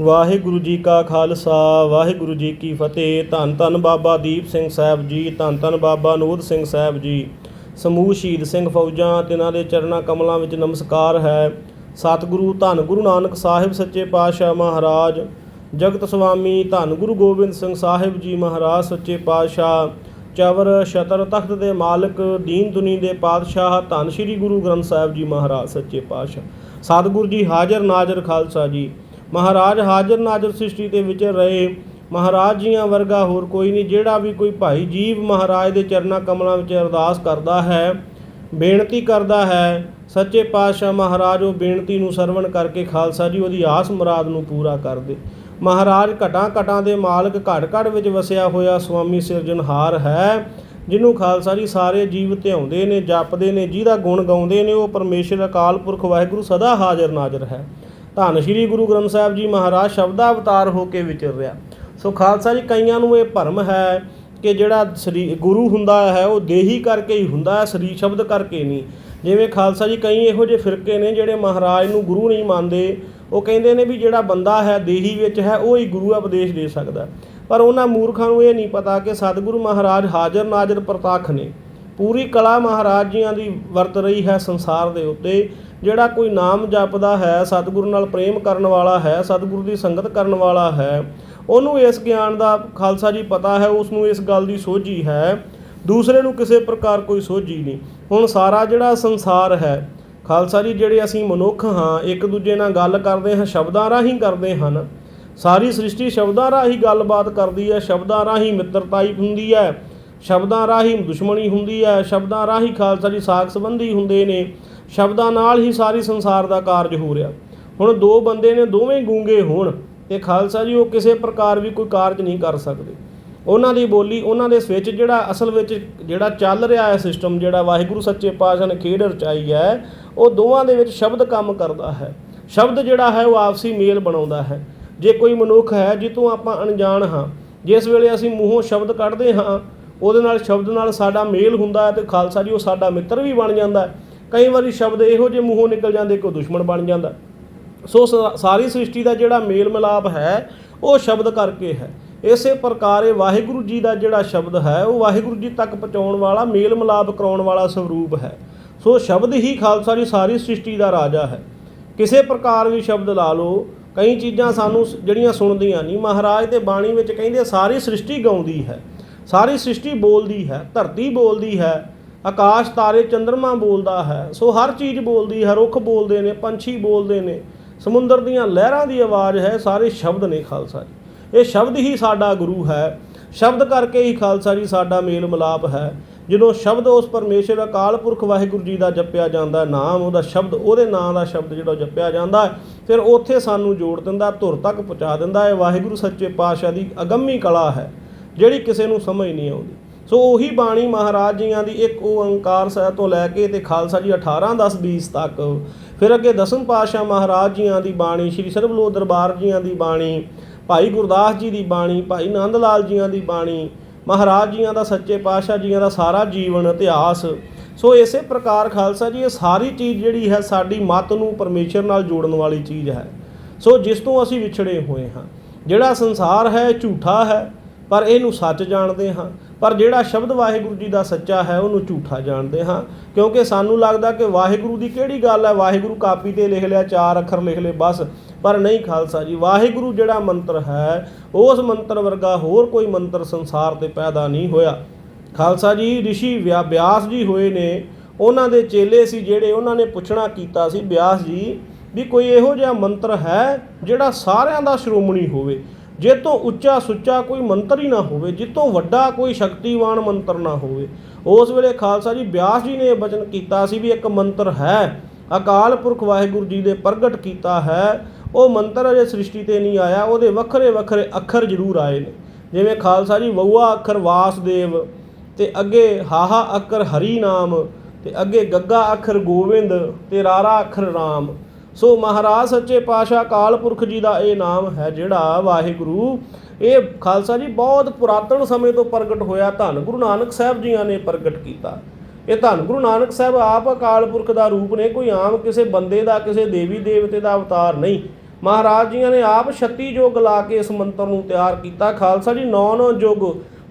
ਵਾਹਿਗੁਰੂ ਜੀ ਕਾ ਖਾਲਸਾ, ਵਾਹਿਗੁਰੂ ਜੀ ਕੀ ਫਤਿਹ। ਧੰਨ ਧੰਨ ਬਾਬਾ ਦੀਪ ਸਿੰਘ ਸਾਹਿਬ ਜੀ, ਧੰਨ ਧੰਨ ਬਾਬਾ ਨੂਰ ਸਿੰਘ ਸਾਹਿਬ ਜੀ। ਸਮੂਹ ਸ਼ਹੀਦ ਸਿੰਘ ਫੌਜਾਂ, ਤਿਨਾਂ ਦੇ ਚਰਨਾਂ ਕਮਲਾਂ ਵਿੱਚ ਨਮਸਕਾਰ ਹੈ। ਸਤਿਗੁਰੂ, ਧੰਨ ਗੁਰੂ ਨਾਨਕ ਸਾਹਿਬ ਸੱਚੇ ਪਾਤਸ਼ਾਹ ਮਹਾਰਾਜ। ਜਗਤ ਸੁਆਮੀ, ਧੰਨ ਗੁਰੂ ਗੋਬਿੰਦ ਸਿੰਘ ਸਾਹਿਬ ਜੀ ਮਹਾਰਾਜ ਸੱਚੇ ਪਾਤਸ਼ਾਹ। ਚਵਰ ਸ਼ਤਰ ਤਖਤ ਦੇ ਮਾਲਕ, ਦੀਨ ਦੁਨੀ ਦੇ ਪਾਤਸ਼ਾਹ, ਧੰਨ ਸ੍ਰੀ ਗੁਰੂ ਗ੍ਰੰਥ ਸਾਹਿਬ ਜੀ ਮਹਾਰਾਜ ਸੱਚੇ ਪਾਤਸ਼ਾਹ। ਸਤਿਗੁਰੂ ਜੀ, ਹਾਜ਼ਰ ਨਾਜ਼ਰ ਖਾਲਸਾ ਜੀ। ਮਹਾਰਾਜ ਹਾਜ਼ਰ ਨਾਜ਼ਰ ਸ੍ਰਿਸ਼ਟੀ ਦੇ ਵਿੱਚ ਰਹੇ। ਮਹਾਰਾਜ ਜੀਆਂ ਵਰਗਾ ਹੋਰ ਕੋਈ ਨਹੀਂ, ਜਿਹੜਾ ਵੀ ਕੋਈ ਭਾਈ ਜੀਵ ਮਹਾਰਾਜ ਦੇ ਚਰਨਾਂ ਕਮਲਾਂ ਵਿੱਚ ਅਰਦਾਸ ਕਰਦਾ ਹੈ, ਬੇਨਤੀ ਕਰਦਾ ਹੈ, ਸੱਚੇ ਪਾਤਸ਼ਾਹ ਮਹਾਰਾਜ ਉਹ ਬੇਨਤੀ ਨੂੰ ਸਰਵਣ ਕਰਕੇ ਖਾਲਸਾ ਜੀ, ਉਹਦੀ ਆਸ ਮੁਰਾਦ ਨੂੰ ਪੂਰਾ ਕਰ ਦੇ। ਮਹਾਰਾਜ ਘਟਾਂ ਘਟਾਂ ਦੇ ਮਾਲਕ ਘੜ ਘੜ ਵਿੱਚ ਵਸਿਆ ਹੋਇਆ ਸੁਆਮੀ ਸਿਰਜਣਹਾਰ ਹੈ, ਜਿਹਨੂੰ ਖਾਲਸਾ ਜੀ ਸਾਰੇ ਜੀਵ ਧਿਆਉਂਦੇ ਨੇ, ਜਪਦੇ ਨੇ, ਜਿਹਦਾ ਗੁਣ ਗਾਉਂਦੇ ਨੇ, ਉਹ ਪਰਮੇਸ਼ਰ ਅਕਾਲ ਪੁਰਖ ਵਾਹਿਗੁਰੂ ਸਦਾ ਹਾਜ਼ਰ ਨਾਜ਼ਰ ਹੈ। ਧੰਨ ਸ਼੍ਰੀ ਗੁਰੂ ਗ੍ਰੰਥ ਸਾਹਿਬ ਜੀ ਮਹਾਰਾਜ ਸ਼ਬਦਾ ਅਵਤਾਰ ਹੋ ਕੇ ਵਿਚਰ ਰਿਹਾ। ਸੋ ਖਾਲਸਾ ਜੀ, ਕਈਆਂ ਨੂੰ ਇਹ ਭਰਮ ਹੈ ਕਿ ਜਿਹੜਾ ਸਰੀ ਗੁਰੂ ਹੁੰਦਾ ਹੈ, ਉਹ ਦੇਹੀ ਕਰਕੇ ਹੀ ਹੁੰਦਾ ਹੈ ਸਰੀਰ ਸ਼ਬਦ ਕਰਕੇ ਨਹੀਂ। ਜਿਵੇਂ ਖਾਲਸਾ ਜੀ, ਕਈ ਇਹੋ ਜਿਹੇ ਫਿਰਕੇ ਨੇ ਜਿਹੜੇ ਮਹਾਰਾਜ ਨੂੰ ਗੁਰੂ ਨਹੀਂ ਮੰਨਦੇ। ਉਹ ਕਹਿੰਦੇ ਨੇ ਵੀ ਜਿਹੜਾ ਬੰਦਾ ਹੈ, ਦੇਹੀ ਵਿੱਚ ਹੈ, ਉਹ ਹੀ ਗੁਰੂ ਉਪਦੇਸ਼ ਦੇ ਸਕਦਾ ਪਰ ਉਹਨਾਂ ਮੂਰਖਾਂ ਨੂੰ ਇਹ ਨਹੀਂ ਪਤਾ ਕਿ ਸਤਿਗੁਰੂ ਮਹਾਰਾਜ ਹਾਜ਼ਰ ਨਾਜ਼ਰ ਪ੍ਰਤੱਖ ਨੇ। ਪੂਰੀ ਕਲਾ ਮਹਾਰਾਜ ਜੀਆਂ ਦੀ ਵਰਤ ਰਹੀ ਹੈ ਸੰਸਾਰ ਦੇ ਉੱਤੇ। ਜਿਹੜਾ ਕੋਈ ਨਾਮ ਜਪਦਾ ਹੈ, ਸਤਿਗੁਰੂ ਨਾਲ ਪ੍ਰੇਮ ਕਰਨ ਵਾਲਾ ਹੈ, ਸਤਿਗੁਰੂ ਦੀ ਸੰਗਤ ਕਰਨ ਵਾਲਾ ਹੈ, ਉਹਨੂੰ ਇਸ ਗਿਆਨ ਦਾ ਖਾਲਸਾ ਜੀ ਪਤਾ ਹੈ ਉਸ ਨੂੰ ਇਸ ਗੱਲ ਦੀ ਸੋਝੀ ਹੈ, ਦੂਸਰੇ ਨੂੰ ਕਿਸੇ ਪ੍ਰਕਾਰ ਕੋਈ ਸੋਝੀ ਨਹੀਂ। ਹੁਣ ਸਾਰਾ ਜਿਹੜਾ ਸੰਸਾਰ ਹੈ, ਖਾਲਸਾ ਜੀ, ਜਿਹੜੇ ਅਸੀਂ ਮਨੁੱਖ ਹਾਂ, ਇੱਕ ਦੂਜੇ ਨਾਲ ਗੱਲ ਕਰਦੇ ਹਾਂ, ਸ਼ਬਦਾਂ ਰਾਹੀਂ ਕਰਦੇ ਹਨ, ਸਾਰੀ ਸ੍ਰਿਸ਼ਟੀ ਸ਼ਬਦਾਂ ਰਾਹੀਂ ਗੱਲਬਾਤ ਕਰਦੀ ਹੈ, ਸ਼ਬਦਾਂ ਰਾਹੀਂ ਮਿੱਤਰਤਾਈ ਹੁੰਦੀ ਹੈ, ਸ਼ਬਦਾਂ ਰਾਹੀਂ ਦੁਸ਼ਮਣੀ ਹੁੰਦੀ ਹੈ, ਸ਼ਬਦਾਂ ਰਾਹੀਂ ਖਾਲਸਾ ਜੀ ਸਾਖ ਸੰਬੰਧੀ ਹੁੰਦੇ ਨੇ ਸ਼ਬਦਾਂ ਨਾਲ ਹੀ ਸਾਰੀ ਸੰਸਾਰ ਦਾ ਕਾਰਜ ਹੋ ਰਿਹਾ। ਹੁਣ ਦੋ ਬੰਦੇ ਨੇ ਦੋਵੇਂ ਗੂੰਗੇ ਹੋਣ, ਤੇ ਖਾਲਸਾ ਜੀ ਉਹ ਕਿਸੇ ਪ੍ਰਕਾਰ ਵੀ ਕੋਈ ਕਾਰਜ ਨਹੀਂ ਕਰ ਸਕਦੇ। ਉਹਨਾਂ ਦੀ ਬੋਲੀ, ਉਹਨਾਂ ਦੇ ਸਵਿਚ ਜਿਹੜਾ ਅਸਲ ਵਿੱਚ ਜਿਹੜਾ ਚੱਲ ਰਿਹਾ ਹੈ ਸਿਸਟਮ ਜਿਹੜਾ ਵਾਹਿਗੁਰੂ ਸੱਚੇ ਪਾਤਸ਼ਾਹ ਨੇ ਖੇਡ ਰਚਾਈ ਹੈ, ਉਹ ਦੋਵਾਂ ਦੇ ਵਿੱਚ ਸ਼ਬਦ ਕੰਮ ਕਰਦਾ ਹੈ। ਸ਼ਬਦ ਜਿਹੜਾ ਹੈ ਉਹ ਆਪਸੀ ਮੇਲ ਬਣਾਉਂਦਾ ਹੈ। ਜੇ ਕੋਈ ਮਨੁੱਖ ਹੈ ਜਿੱਤੋਂ ਆਪਾਂ ਅਣਜਾਣ ਹਾਂ, ਜਿਸ ਵੇਲੇ ਅਸੀਂ ਮੂੰਹੋਂ ਸ਼ਬਦ ਕੱਢਦੇ ਹਾਂ, ਉਹਦੇ ਨਾਲ ਸ਼ਬਦ ਨਾਲ ਸਾਡਾ ਮੇਲ ਹੁੰਦਾ ਹੈ ਤੇ ਖਾਲਸਾ ਜੀ ਉਹ ਸਾਡਾ ਮਿੱਤਰ ਵੀ ਬਣ ਜਾਂਦਾ ਹੈ। ਕਈ ਵਾਰੀ ਸ਼ਬਦ ਇਹੋ ਜਿਹੇ ਮੂੰਹੋਂ ਨਿਕਲ ਜਾਂਦੇ ਕਿ ਉਹ ਦੁਸ਼ਮਣ ਬਣ ਜਾਂਦਾ। ਸੋ ਸ- ਸਾਰੀ ਸ੍ਰਿਸ਼ਟੀ ਦਾ ਜਿਹੜਾ ਮੇਲ ਮਿਲਾਪ ਹੈ, ਉਹ ਸ਼ਬਦ ਕਰਕੇ ਹੈ। ਇਸੇ ਪ੍ਰਕਾਰ ਇਹ ਵਾਹਿਗੁਰੂ ਜੀ ਦਾ ਜਿਹੜਾ ਸ਼ਬਦ ਹੈ, ਉਹ ਵਾਹਿਗੁਰੂ ਜੀ ਤੱਕ ਪਹੁੰਚਾਉਣ ਵਾਲਾ ਮੇਲ ਮਿਲਾਪ ਕਰਾਉਣ ਵਾਲਾ ਸਰੂਪ ਹੈ। ਸੋ ਸ਼ਬਦ ਹੀ ਖਾਲਸਾ ਜੀ ਸਾਰੀ ਸ੍ਰਿਸ਼ਟੀ ਦਾ ਰਾਜਾ ਹੈ। ਕਿਸੇ ਪ੍ਰਕਾਰ ਵੀ ਸ਼ਬਦ ਲਾ ਲਓ, ਕਈ ਚੀਜ਼ਾਂ ਸਾਨੂੰ ਜਿਹੜੀਆਂ ਸੁਣਦੀਆਂ ਨਹੀਂ, ਮਹਾਰਾਜ ਦੇ ਬਾਣੀ ਵਿੱਚ ਕਹਿੰਦੇ ਸਾਰੀ ਸ੍ਰਿਸ਼ਟੀ ਗਾਉਂਦੀ ਹੈ। ਸਾਰੀ ਸ੍ਰਿਸ਼ਟੀ ਬੋਲਦੀ ਹੈ, ਧਰਤੀ ਬੋਲਦੀ ਹੈ ਆਕਾਸ਼ ਤਾਰੇ ਚੰ드ਰਮਾ ਬੋਲਦਾ ਹੈ। ਸੋ ਹਰ ਚੀਜ਼ ਬੋਲਦੀ ਹੈ, ਰੁੱਖ ਬੋਲਦੇ ਨੇ, ਪੰਛੀ ਬੋਲਦੇ ਨੇ। ਸਮੁੰਦਰ ਦੀਆਂ ਲਹਿਰਾਂ ਦੀ ਆਵਾਜ਼ ਹੈ, ਸਾਰੇ ਸ਼ਬਦ ਨੇ ਖਾਲਸਾ ਜੀ। ਇਹ ਸ਼ਬਦ ਹੀ ਸਾਡਾ ਗੁਰੂ ਹੈ। ਸ਼ਬਦ ਕਰਕੇ ਹੀ ਖਾਲਸਾ ਜੀ ਸਾਡਾ ਮੇਲ ਮਿਲਾਪ ਹੈ। ਜਦੋਂ ਸ਼ਬਦ ਉਸ ਪਰਮੇਸ਼ਰ, ਅਕਾਲ ਪੁਰਖ ਵਾਹਿਗੁਰੂ ਜੀ ਦਾ ਜਪਿਆ ਜਾਂਦਾ ਨਾਮ ਉਹਦਾ ਸ਼ਬਦ, ਉਹਦੇ ਨਾਂ ਦਾ ਸ਼ਬਦ ਜਿਹੜਾ ਜਪਿਆ ਜਾਂਦਾ ਫਿਰ ਉੱਥੇ ਸਾਨੂੰ ਜੋੜ ਦਿੰਦਾ ਧੁਰ ਤੱਕ ਪਹੁੰਚਾ ਦਿੰਦਾ ਹੈ। ਵਾਹਿਗੁਰੂ ਸੱਚੇ ਪਾਤਸ਼ਾਹ ਦੀ ਅਗੰਮੀ ਕਲਾ ਹੈ, ਜਿਹੜੀ ਕਿਸੇ ਨੂੰ ਸਮਝ ਨਹੀਂ ਆਉਂਦੀ। ਸੋ ਉਹੀ ਬਾਣੀ ਮਹਾਰਾਜ ਜੀਆਂ ਦੀ ਇੱਕ ਓੰਕਾਰ ਸਾਹਿਬ ਤੋਂ ਲੈ ਕੇ ਤੇ ਖਾਲਸਾ ਜੀ 18 10 20 ਤੱਕ। ਫਿਰ ਅੱਗੇ ਦਸਮ ਪਾਤਸ਼ਾਹ ਮਹਾਰਾਜ ਜੀਆਂ ਦੀ ਬਾਣੀ, ਸ੍ਰੀ ਸਰਬਲੋ ਦਰਬਾਰ ਜੀਆਂ ਦੀ ਬਾਣੀ, ਭਾਈ ਗੁਰਦਾਸ ਜੀ ਦੀ ਬਾਣੀ, ਭਾਈ ਨੰਦ ਲਾਲ ਜੀਆਂ ਦੀ ਬਾਣੀ, ਮਹਾਰਾਜ ਜੀਆਂ ਦਾ ਸੱਚੇ ਪਾਤਸ਼ਾਹ ਜੀਆਂ ਦਾ ਸਾਰਾ ਜੀਵਨ, ਇਤਿਹਾਸ। ਸੋ ਇਸੇ ਪ੍ਰਕਾਰ ਖਾਲਸਾ ਜੀ, ਇਹ ਸਾਰੀ ਚੀਜ਼ ਜਿਹੜੀ ਹੈ ਸਾਡੀ ਮਤ ਨੂੰ ਪਰਮੇਸ਼ਰ ਨਾਲ ਜੋੜਨ ਵਾਲੀ ਚੀਜ਼ ਹੈ। ਸੋ ਜਿਸ ਤੋਂ ਅਸੀਂ ਵਿਛੜੇ ਹੋਏ ਹਾਂ। ਜਿਹੜਾ ਸੰਸਾਰ ਹੈ ਝੂਠਾ ਹੈ, ਪਰ ਇਹਨੂੰ ਸੱਚ ਜਾਣਦੇ ਹਾਂ। ਪਰ ਜਿਹੜਾ ਸ਼ਬਦ ਵਾਹਿਗੁਰੂ ਜੀ ਦਾ ਸੱਚਾ ਹੈ, ਉਹਨੂੰ ਝੂਠਾ ਜਾਣਦੇ ਹਾਂ। ਕਿਉਂਕਿ ਸਾਨੂੰ ਲੱਗਦਾ ਕਿ ਵਾਹਿਗੁਰੂ ਦੀ ਕਿਹੜੀ ਗੱਲ ਹੈ? ਵਾਹਿਗੁਰੂ ਕਾਪੀ ਤੇ ਲਿਖ ਲਿਆ, ਚਾਰ ਅੱਖਰ ਲਿਖ ਲਏ, ਬਸ। ਪਰ ਨਹੀਂ ਖਾਲਸਾ ਜੀ, ਵਾਹਿਗੁਰੂ ਜਿਹੜਾ ਮੰਤਰ ਹੈ, ਉਸ ਮੰਤਰ ਵਰਗਾ ਹੋਰ ਕੋਈ ਮੰਤਰ ਸੰਸਾਰ ਤੇ ਪੈਦਾ ਨਹੀਂ ਹੋਇਆ। ਖਾਲਸਾ ਜੀ, ਰਿਸ਼ੀ ਵਿਆ- ਬਿਆਸ ਜੀ ਹੋਏ ਨੇ। ਉਹਨਾਂ ਦੇ ਚੇਲੇ ਸੀ ਜਿਹੜੇ ਉਹਨਾਂ ਨੇ ਪੁੱਛਣਾ ਕੀਤਾ ਸੀ, ਬਿਆਸ ਜੀ, ਵੀ ਕੋਈ ਇਹੋ ਜਿਹਾ ਮੰਤਰ ਹੈ ਜਿਹੜਾ ਸਾਰਿਆਂ ਦਾ ਸ਼੍ਰੋਮਣੀ ਹੋਵੇ? ਜੇ ਤੋਂ ਉੱਚਾ ਸੁੱਚਾ ਕੋਈ ਮੰਤਰ ਹੀ ਨਾ ਹੋਵੇ ਜਿੱਤੋਂ ਵੱਡਾ ਕੋਈ ਸ਼ਕਤੀਵਾਨ ਮੰਤਰ ਨਾ ਹੋਵੇ, ਉਸ ਵੇਲੇ ਖਾਲਸਾ ਜੀ ਬਿਆਸ ਜੀ ਨੇ ਇਹ ਬਚਨ ਕੀਤਾ ਸੀ ਵੀ ਇੱਕ ਮੰਤਰ ਹੈ। ਅਕਾਲ ਪੁਰਖ ਵਾਹਿਗੁਰੂ ਜੀ ਦੇ ਪ੍ਰਗਟ ਕੀਤਾ ਹੈ। ਉਹ ਮੰਤਰ ਅਜੇ ਸ੍ਰਿਸ਼ਟੀ ਤੇ ਨਹੀਂ ਆਇਆ, ਉਹਦੇ ਵੱਖਰੇ ਵੱਖਰੇ ਅੱਖਰ ਜ਼ਰੂਰ ਆਏ ਨੇ। ਜਿਵੇਂ ਖਾਲਸਾ ਜੀ, ਵਊਆ ਅੱਖਰ ਵਾਸਦੇਵ ਤੇ ਅੱਗੇ, ਹਾਹਾ ਅੱਖਰ ਹਰੀ ਨਾਮ ਤੇ ਅੱਗੇ, ਗੱਗਾ ਅੱਖਰ ਗੋਬਿੰਦ ਤੇ ਰਾਰਾ ਅੱਖਰ ਰਾਮ ਸੋ ਮਹਾਰਾਜ ਸੱਚੇ ਪਾਤਸ਼ਾਹ ਕਾਲ ਪੁਰਖ ਜੀ ਦਾ ਇਹ ਨਾਮ ਹੈ ਜਿਹੜਾ ਵਾਹਿਗੁਰੂ। ਇਹ ਖਾਲਸਾ ਜੀ ਬਹੁਤ ਪੁਰਾਤਨ ਸਮੇਂ ਤੋਂ ਪ੍ਰਗਟ ਹੋਇਆ। ਧੰਨ ਗੁਰੂ ਨਾਨਕ ਸਾਹਿਬ ਜੀਆਂ ਨੇ ਪ੍ਰਗਟ ਕੀਤਾ। ਇਹ ਧੰਨ ਗੁਰੂ ਨਾਨਕ ਸਾਹਿਬ ਆਪ ਅਕਾਲ ਪੁਰਖ ਦਾ ਰੂਪ ਨੇ। ਕੋਈ ਆਮ ਕਿਸੇ ਬੰਦੇ ਦਾ, ਕਿਸੇ ਦੇਵੀ ਦੇਵਤੇ ਦਾ ਅਵਤਾਰ ਨਹੀਂ। ਮਹਾਰਾਜ ਜੀਆਂ ਨੇ ਆਪ 36 ਯੁੱਗ ਲਾ ਕੇ ਇਸ ਮੰਤਰ ਨੂੰ ਤਿਆਰ ਕੀਤਾ। ਖਾਲਸਾ ਜੀ 9-9 ਯੁੱਗ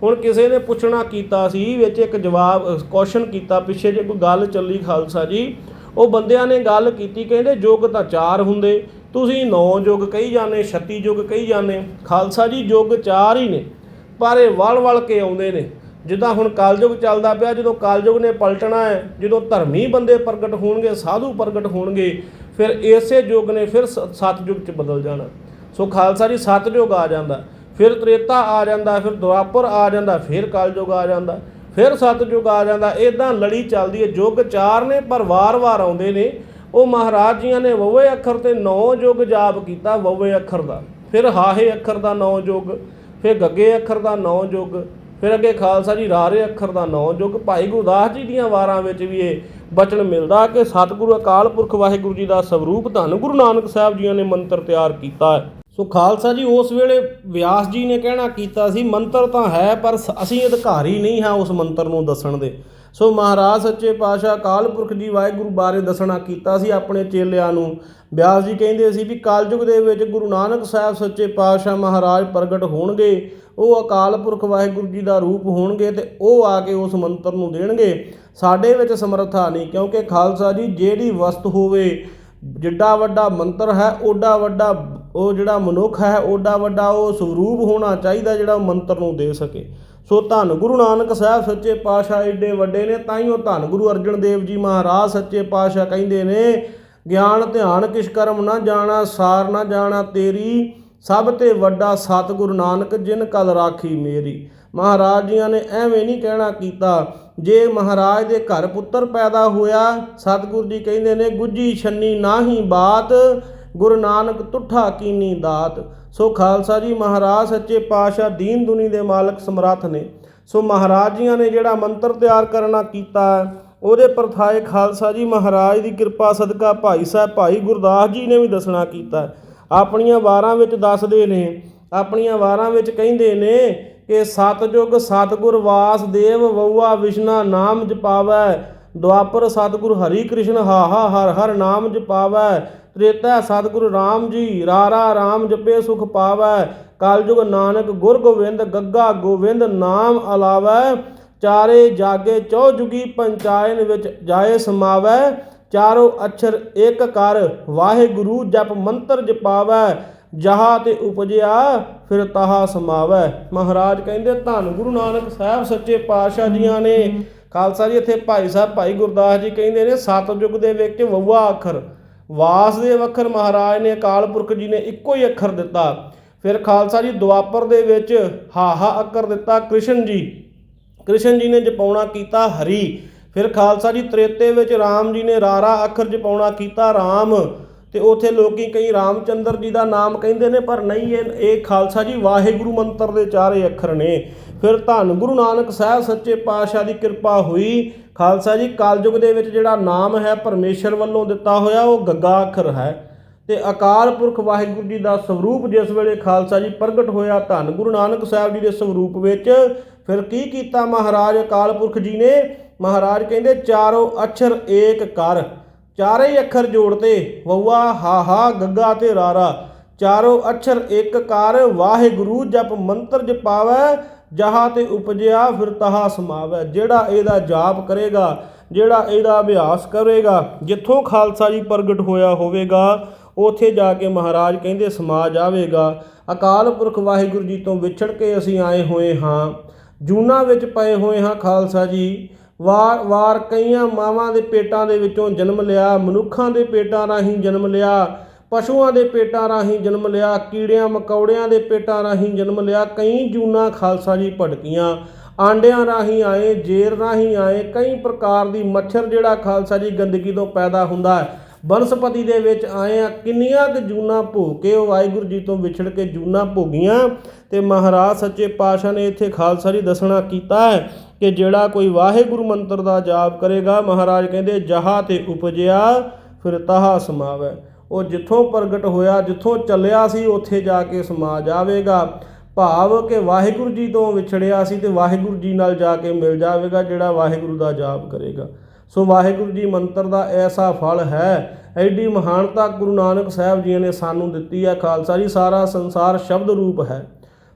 ਹੁਣ ਕਿਸੇ ਨੇ ਪੁੱਛਣਾ ਕੀਤਾ ਸੀ, ਵਿੱਚ ਇੱਕ ਜਵਾਬ ਕੁਐਸਚਨ ਕੀਤਾ। ਪਿੱਛੇ ਜੇ ਕੋਈ ਗੱਲ ਚੱਲੀ ਖਾਲਸਾ ਜੀ ਉਹ ਬੰਦਿਆਂ ਨੇ ਗੱਲ ਕੀਤੀ, ਕਹਿੰਦੇ ਯੁੱਗ ਤਾਂ ਚਾਰ ਹੁੰਦੇ। ਤੁਸੀਂ ਨੌ ਯੁੱਗ ਕਹੀ ਜਾਂਦੇ 36 ਯੁੱਗ ਕਹੀ ਜਾਂਦੇ। ਖਾਲਸਾ ਜੀ ਯੁੱਗ ਚਾਰ ਹੀ ਨੇ, ਪਰ ਇਹ ਵਲ ਵਲ ਕੇ ਆਉਂਦੇ ਨੇ। ਜਿੱਦਾਂ ਹੁਣ ਕਲਯੁਗ ਚੱਲਦਾ ਪਿਆ, ਜਦੋਂ ਕਲਯੁਗ ਨੇ ਪਲਟਣਾ ਹੈ, ਜਦੋਂ ਧਰਮੀ ਬੰਦੇ ਪ੍ਰਗਟ ਹੋਣਗੇ, ਸਾਧੂ ਪ੍ਰਗਟ ਹੋਣਗੇ, ਫਿਰ ਇਸੇ ਯੁੱਗ ਨੇ ਫਿਰ ਸ- ਸਤਯੁਗ ਚ ਬਦਲ ਜਾਣਾ। ਸੋ ਖਾਲਸਾ ਜੀ ਸਤਯੁਗ ਆ ਜਾਂਦਾ। ਫਿਰ ਤ੍ਰੇਤਾ ਆ ਜਾਂਦਾ, ਫਿਰ ਦੁਆਪਰ ਆ ਜਾਂਦਾ, ਫਿਰ ਕਲਯੁਗ ਆ ਜਾਂਦਾ। ਫਿਰ ਸਤਯੁਗ ਆ ਜਾਂਦਾ। ਇਦਾਂ ਲੜੀ ਚੱਲਦੀ ਹੈ। ਯੁੱਗ ਚਾਰ ਨੇ, ਪਰ ਵਾਰ-ਵਾਰ ਆਉਂਦੇ ਨੇ। ਉਹ ਮਹਾਰਾਜ ਜੀਆਂ ਨੇ ਵਵੇ ਅੱਖਰ ਤੇ ਨੌ ਯੁੱਗ ਜਾਪ ਕੀਤਾ ਵਵੇ ਅੱਖਰ ਦਾ। ਫਿਰ ਹਾਹੇ ਅੱਖਰ ਦਾ ਨੌ ਯੁੱਗ ਫਿਰ ਗੱਗੇ ਅੱਖਰ ਦਾ ਨੌ ਯੁੱਗ ਫਿਰ ਅੱਗੇ ਖਾਲਸਾ ਜੀ ਰਾਰੇ ਅੱਖਰ ਦਾ ਨੌ ਯੁੱਗ ਭਾਈ ਗੁਰਦਾਸ ਜੀ ਦੀਆਂ ਵਾਰਾਂ ਵਿੱਚ ਵੀ ਇਹ ਬਚਨ ਮਿਲਦਾ ਕਿ ਸਤਿਗੁਰੂ ਅਕਾਲ ਪੁਰਖ ਵਾਹਿਗੁਰੂ ਜੀ ਦਾ ਸਵਰੂਪ ਧੰਨ ਗੁਰੂ ਨਾਨਕ ਸਾਹਿਬ ਜੀਆਂ ਨੇ ਮੰਤਰ ਤਿਆਰ ਕੀਤਾ ਹੈ। ਸੋ ਖਾਲਸਾ ਜੀ, ਉਸ ਵੇਲੇ ਵਿਆਸ ਜੀ ਨੇ ਕਹਿਣਾ ਕੀਤਾ ਸੀ, ਮੰਤਰ ਤਾਂ ਹੈ, ਪਰ ਸ- ਅਸੀਂ ਅਧਿਕਾਰੀ ਨਹੀਂ ਹਾਂ ਉਸ ਮੰਤਰ ਨੂੰ ਦੱਸਣ ਦੇ। ਸੋ ਮਹਾਰਾਜ ਸੱਚੇ ਪਾਤਸ਼ਾਹ ਅਕਾਲ ਪੁਰਖ ਜੀ ਵਾਹਿਗੁਰੂ ਬਾਰੇ ਦੱਸਣਾ ਕੀਤਾ ਸੀ ਆਪਣੇ ਚੇਲਿਆਂ ਨੂੰ। ਬਿਆਸ ਜੀ ਕਹਿੰਦੇ ਸੀ ਵੀ ਕਲਯੁਗ ਦੇ ਵਿੱਚ ਗੁਰੂ ਨਾਨਕ ਸਾਹਿਬ ਸੱਚੇ ਪਾਤਸ਼ਾਹ ਮਹਾਰਾਜ ਪ੍ਰਗਟ ਹੋਣਗੇ, ਉਹ ਅਕਾਲ ਪੁਰਖ ਵਾਹਿਗੁਰੂ ਜੀ ਦਾ ਰੂਪ ਹੋਣਗੇ ਤੇ ਉਹ ਆ ਕੇ ਉਸ ਮੰਤਰ ਨੂੰ ਦੇਣਗੇ। ਸਾਡੇ ਵਿੱਚ ਸਮਰੱਥਾ ਨਹੀਂ, ਕਿਉਂਕਿ ਖਾਲਸਾ ਜੀ, ਜਿਹੜੀ ਵਸਤ ਹੋਵੇ ਜਿੱਡਾ ਵੱਡਾ ਮੰਤਰ ਹੈ ਓਡਾ ਵੱਡਾ ਉਹ ਜਿਹੜਾ ਮਨੁੱਖ ਹੈ ਓਡਾ ਵੱਡਾ ਉਹ ਸਰੂਪ ਹੋਣਾ ਚਾਹੀਦਾ ਜਿਹੜਾ ਉਹ ਮੰਤਰ ਨੂੰ ਦੇ ਸਕੇ। ਸੋ ਧੰਨ ਗੁਰੂ ਨਾਨਕ ਸਾਹਿਬ ਸੱਚੇ ਪਾਤਸ਼ਾਹ ਏਡੇ ਵੱਡੇ ਨੇ ਤਾਂ ਹੀ ਉਹ ਧੰਨ ਗੁਰੂ ਅਰਜਨ ਦੇਵ ਜੀ ਮਹਾਰਾਜ ਸੱਚੇ ਪਾਤਸ਼ਾਹ ਕਹਿੰਦੇ ਨੇ, ਗਿਆਨ, ਧਿਆਨ ਕਿਛ ਕਰਮ ਨਾ ਜਾਣਾ, ਸਾਰ ਨਾ ਜਾਣਾ ਤੇਰੀ, ਸਭ ਤੇ ਵੱਡਾ ਸਤਿਗੁਰੂ ਨਾਨਕ ਜਿਨ ਕਲ ਰਾਖੀ ਮੇਰੀ। ਮਹਾਰਾਜ ਜੀਆਂ ਨੇ ਐਵੇਂ ਨਹੀਂ ਕਹਿਣਾ ਕੀਤਾ ਜੇ ਮਹਾਰਾਜ ਦੇ ਘਰ ਪੁੱਤਰ ਪੈਦਾ ਹੋਇਆ, ਸਤਿਗੁਰੂ ਜੀ ਕਹਿੰਦੇ ਨੇ ਗੁੱਜੀ ਛੰਨੀ ਨਾਹੀ ਬਾਤ, ਗੁਰੂ ਨਾਨਕ ਤੁਠਾ ਕੀਨੀ ਦਾਤ। ਸੋ ਖਾਲਸਾ ਜੀ ਮਹਾਰਾਜ, ਸੱਚੇ ਪਾਤਸ਼ਾਹ ਦੀਨ ਦੁਨੀ ਦੇ ਮਾਲਕ ਸਮਰੱਥ ਨੇ। ਸੋ ਮਹਾਰਾਜ ਜੀਆਂ ਨੇ ਜਿਹੜਾ ਮੰਤਰ ਤਿਆਰ ਕਰਨਾ ਕੀਤਾ, ਉਹਦੇ ਪ੍ਰਥਾਏ ਖਾਲਸਾ ਜੀ ਮਹਾਰਾਜ ਦੀ ਕਿਰਪਾ ਸਦਕਾ ਭਾਈ ਸਾਹਿਬ, ਭਾਈ ਗੁਰਦਾਸ ਜੀ ਨੇ ਵੀ ਦੱਸਣਾ ਕੀਤਾ। ਆਪਣੀਆਂ ਵਾਰਾਂ ਵਿੱਚ ਦੱਸਦੇ ਨੇ, ਆਪਣੀਆਂ ਵਾਰਾਂ ਵਿੱਚ ਕਹਿੰਦੇ ਨੇ ਕਿ ਸਤਜੁਗ ਸਤਗੁਰ ਵਾਸਦੇਵ ਵਉਆ ਵਿਸ਼ਨਾ ਨਾਮ ਜਪਾਵੈ ਦੁਆਪਰ ਸਤਗੁਰ ਹਰੀ ਕ੍ਰਿਸ਼ਨ ਹਾਹਾ ਹਰ ਹਰ ਨਾਮ ਜਪਾਵੈ ਤ੍ਰੇਤਾ ਸਤਗੁਰ ਰਾਮ ਜੀ ਰਾਰਾ ਰਾਮ ਜਪੇ ਸੁਖ ਪਾਵੈ। ਕਲਯੁਗ ਨਾਨਕ ਗੁਰ ਗੋਬਿੰਦ, ਗੱਗਾ ਗੋਬਿੰਦ ਨਾਮ ਅਲਾਵੈ। ਚਾਰੇ ਜਾਗੇ ਚੌ ਜੁਗੀ ਪੰਚਾਇਨ ਵਿੱਚ ਜਾਏ ਸਮਾਵੈ। ਚਾਰੋ ਅਛਰ ਇੱਕ ਕਰ, ਵਾਹਿਗੁਰੂ ਜਪ ਮੰਤਰ ਜਪਾਵੈ ਜਹਾ ਤੇ ਉਪਜਿਆ, ਫਿਰ ਤਹਾ ਸਮਾਵੈ। ਮਹਾਰਾਜ ਕਹਿੰਦੇ, ਧੰਨ ਗੁਰੂ ਨਾਨਕ ਸਾਹਿਬ, ਸੱਚੇ ਪਾਤਸ਼ਾਹ ਜੀਆਂ ਨੇ। ਖਾਲਸਾ ਜੀ, ਇੱਥੇ ਭਾਈ ਸਾਹਿਬ, ਭਾਈ ਗੁਰਦਾਸ ਜੀ ਕਹਿੰਦੇ ਨੇ ਸਤਜੁਗ ਦੇ ਵਿੱਚ ਵਵਾ ਅੱਖਰ ਵਾਸਦੇਵ ਅੱਖਰ ਮਹਾਰਾਜ ਨੇ, ਅਕਾਲ ਪੁਰਖ ਜੀ ਨੇ ਇੱਕੋ ਹੀ ਅੱਖਰ ਦਿੱਤਾ। ਫਿਰ ਖਾਲਸਾ ਜੀ, ਦੁਆਪਰ ਦੇ ਵਿੱਚ ਹਾਹਾ ਅੱਖਰ ਦਿੱਤਾ, ਕ੍ਰਿਸ਼ਨ ਜੀ ਕ੍ਰਿਸ਼ਨ ਜੀ ਨੇ ਜਪਾਉਣਾ ਕੀਤਾ ਹਰੀ। ਫਿਰ ਖਾਲਸਾ ਜੀ, ਤ੍ਰੇਤੇ ਵਿੱਚ ਰਾਮ ਜੀ ਨੇ ਰਾਰਾ ਅੱਖਰ ਜਪਾਉਣਾ ਕੀਤਾ, ਰਾਮ। ਤੇ ਉਥੇ ਲੋਕੀ ਕਈ ਰਾਮਚੰਦਰ ਜੀ ਦਾ ਨਾਮ ਕਹਿੰਦੇ ਨੇ, ਪਰ ਨਹੀਂ, ਇਹ ਇਹ ਖਾਲਸਾ ਜੀ ਵਾਹਿਗੁਰੂ ਮੰਤਰ ਦੇ ਚਾਰੇ ਅੱਖਰ ਨੇ। ਫਿਰ ਧੰਨ ਗੁਰੂ ਨਾਨਕ ਸਾਹਿਬ ਸੱਚੇ ਪਾਤਸ਼ਾਹ ਦੀ ਕਿਰਪਾ ਹੋਈ। ਖਾਲਸਾ ਜੀ ਕਲਯੁਗ ਦੇ ਵਿੱਚ ਜਿਹੜਾ ਨਾਮ ਹੈ ਪਰਮੇਸ਼ਰ ਵੱਲੋਂ ਦਿੱਤਾ ਹੋਇਆ, ਉਹ ਗੱਗਾ ਅੱਖਰ ਹੈ। ਤੇ ਅਕਾਲ ਪੁਰਖ ਵਾਹਿਗੁਰੂ ਜੀ ਦਾ ਸਰੂਪ ਜਿਸ ਵੇਲੇ ਖਾਲਸਾ ਜੀ ਪ੍ਰਗਟ ਹੋਇਆ, ਧੰਨ ਗੁਰੂ ਨਾਨਕ ਸਾਹਿਬ ਜੀ ਦੇ ਸਰੂਪ ਵਿੱਚ। ਫਿਰ ਕੀ ਕੀਤਾ ਮਹਾਰਾਜ ਅਕਾਲ ਪੁਰਖ ਜੀ ਨੇ? ਮਹਾਰਾਜ ਕਹਿੰਦੇ, ਚਾਰੋਂ ਅਛਰ ਏਕ ਕਰ। ਚਾਰੇ ਅੱਖਰ ਜੋੜਤੇ ਵਵਾ ਹਾ ਹਾ, ਗੱਗਾ ਤੇ ਰਾਰਾ। ਚਾਰੋ ਅੱਖਰ ਇੱਕ ਕਰ, ਵਾਹਿਗੁਰੂ ਜਪ ਮੰਤਰ ਜਪਾਵੇ ਜਹਾ ਤੇ ਉਪਜਿਆ ਫਿਰ ਤਹਾ ਸਮਾਵੇ। ਜਿਹੜਾ ਇਹਦਾ ਜਾਪ ਕਰੇਗਾ, ਜਿਹੜਾ ਇਹਦਾ ਅਭਿਆਸ ਕਰੇਗਾ, ਜਿੱਥੋਂ ਖਾਲਸਾ ਜੀ ਪ੍ਰਗਟ ਹੋਇਆ ਹੋਵੇਗਾ, ਉਥੇ ਜਾ ਕੇ ਮਹਾਰਾਜ ਕਹਿੰਦੇ ਸਮਾਜ ਆਵੇਗਾ ਅਕਾਲ ਪੁਰਖ ਵਾਹਿਗੁਰੂ ਜੀ ਤੋਂ ਵਿਛੜ ਕੇ ਅਸੀਂ ਆਏ ਹੋਏ ਹਾਂ। ਜੂਨਾ ਵਿੱਚ ਪਏ ਹੋਏ ਹਾਂ ਖਾਲਸਾ ਜੀ। ਵਾਰ ਵਾਰ ਕਈਆਂ ਮਾਵਾਂ ਦੇ ਪੇਟਾਂ ਦੇ ਵਿੱਚੋਂ ਜਨਮ ਲਿਆ, ਮਨੁੱਖਾਂ ਦੇ ਪੇਟਾਂ ਰਾਹੀਂ ਜਨਮ ਲਿਆ, ਪਸ਼ੂਆਂ ਦੇ ਪੇਟਾਂ ਰਾਹੀਂ ਜਨਮ ਲਿਆ, ਕੀੜਿਆਂ, ਮਕੌੜਿਆਂ ਦੇ ਪੇਟਾਂ ਰਾਹੀਂ ਜਨਮ ਲਿਆ, ਕਈ ਜੂਨਾ ਖਾਲਸਾ ਜੀ ਭਟਕੀਆਂ, ਆਂਡਿਆਂ ਰਾਹੀਂ ਆਏ, ਜੇਰ ਰਾਹੀਂ ਆਏ, ਕਈ ਪ੍ਰਕਾਰ ਦੀ ਮੱਛਰ ਜਿਹੜਾ ਖਾਲਸਾ ਜੀ ਗੰਦਗੀ ਤੋਂ ਪੈਦਾ ਹੁੰਦਾ ਹੈ। ਬਨਸਪਤੀ ਦੇ ਵਿੱਚ ਆਏ ਆ ਕਿੰਨੀਆਂ ਕੁ ਜੂਨਾ ਭੋਗ ਕੇ ਉਹ ਵਾਹਿਗੁਰੂ ਜੀ ਤੋਂ ਵਿਛੜ ਕੇ ਜੂਨਾ ਭੋਗੀਆਂ। ਤੇ ਮਹਾਰਾਜ ਸੱਚੇ ਪਾਤਸ਼ਾਹ ਨੇ ਇੱਥੇ ਖਾਲਸਾ ਜੀ ਦੱਸਣਾ ਕੀਤਾ ਹੈ ਕਿ ਜਿਹੜਾ ਕੋਈ ਵਾਹਿਗੁਰੂ ਮੰਤਰ ਦਾ ਜਾਪ ਕਰੇਗਾ, ਮਹਾਰਾਜ ਕਹਿੰਦੇ, ਜਹਾ ਤੇ ਉਪਜਿਆ, ਫਿਰ ਤਹਾ ਸਮਾਵੈ। ਉਹ ਜਿੱਥੋਂ ਪ੍ਰਗਟ ਹੋਇਆ, ਜਿੱਥੋਂ ਚੱਲਿਆ ਸੀ, ਉੱਥੇ ਜਾ ਕੇ ਸਮਾ ਜਾਵੇਗਾ। ਭਾਵ ਕਿ ਵਾਹਿਗੁਰੂ ਜੀ ਤੋਂ ਵਿਛੜਿਆ ਸੀ ਤੇ ਵਾਹਿਗੁਰੂ ਜੀ ਨਾਲ ਜਾ ਕੇ ਮਿਲ ਜਾਵੇਗਾ, ਜਿਹੜਾ ਵਾਹਿਗੁਰੂ ਦਾ ਜਾਪ ਕਰੇਗਾ। ਸੋ ਵਾਹਿਗੁਰੂ ਜੀ ਮੰਤਰ ਦਾ ਐਸਾ ਫਲ ਹੈ, ਐਡੀ ਮਹਾਨਤਾ ਗੁਰੂ ਨਾਨਕ ਸਾਹਿਬ ਜੀ ਨੇ ਸਾਨੂੰ ਦਿੱਤੀ ਹੈ, ਖਾਲਸਾ ਜੀ, ਸਾਰਾ ਸੰਸਾਰ ਸ਼ਬਦ ਰੂਪ ਹੈ।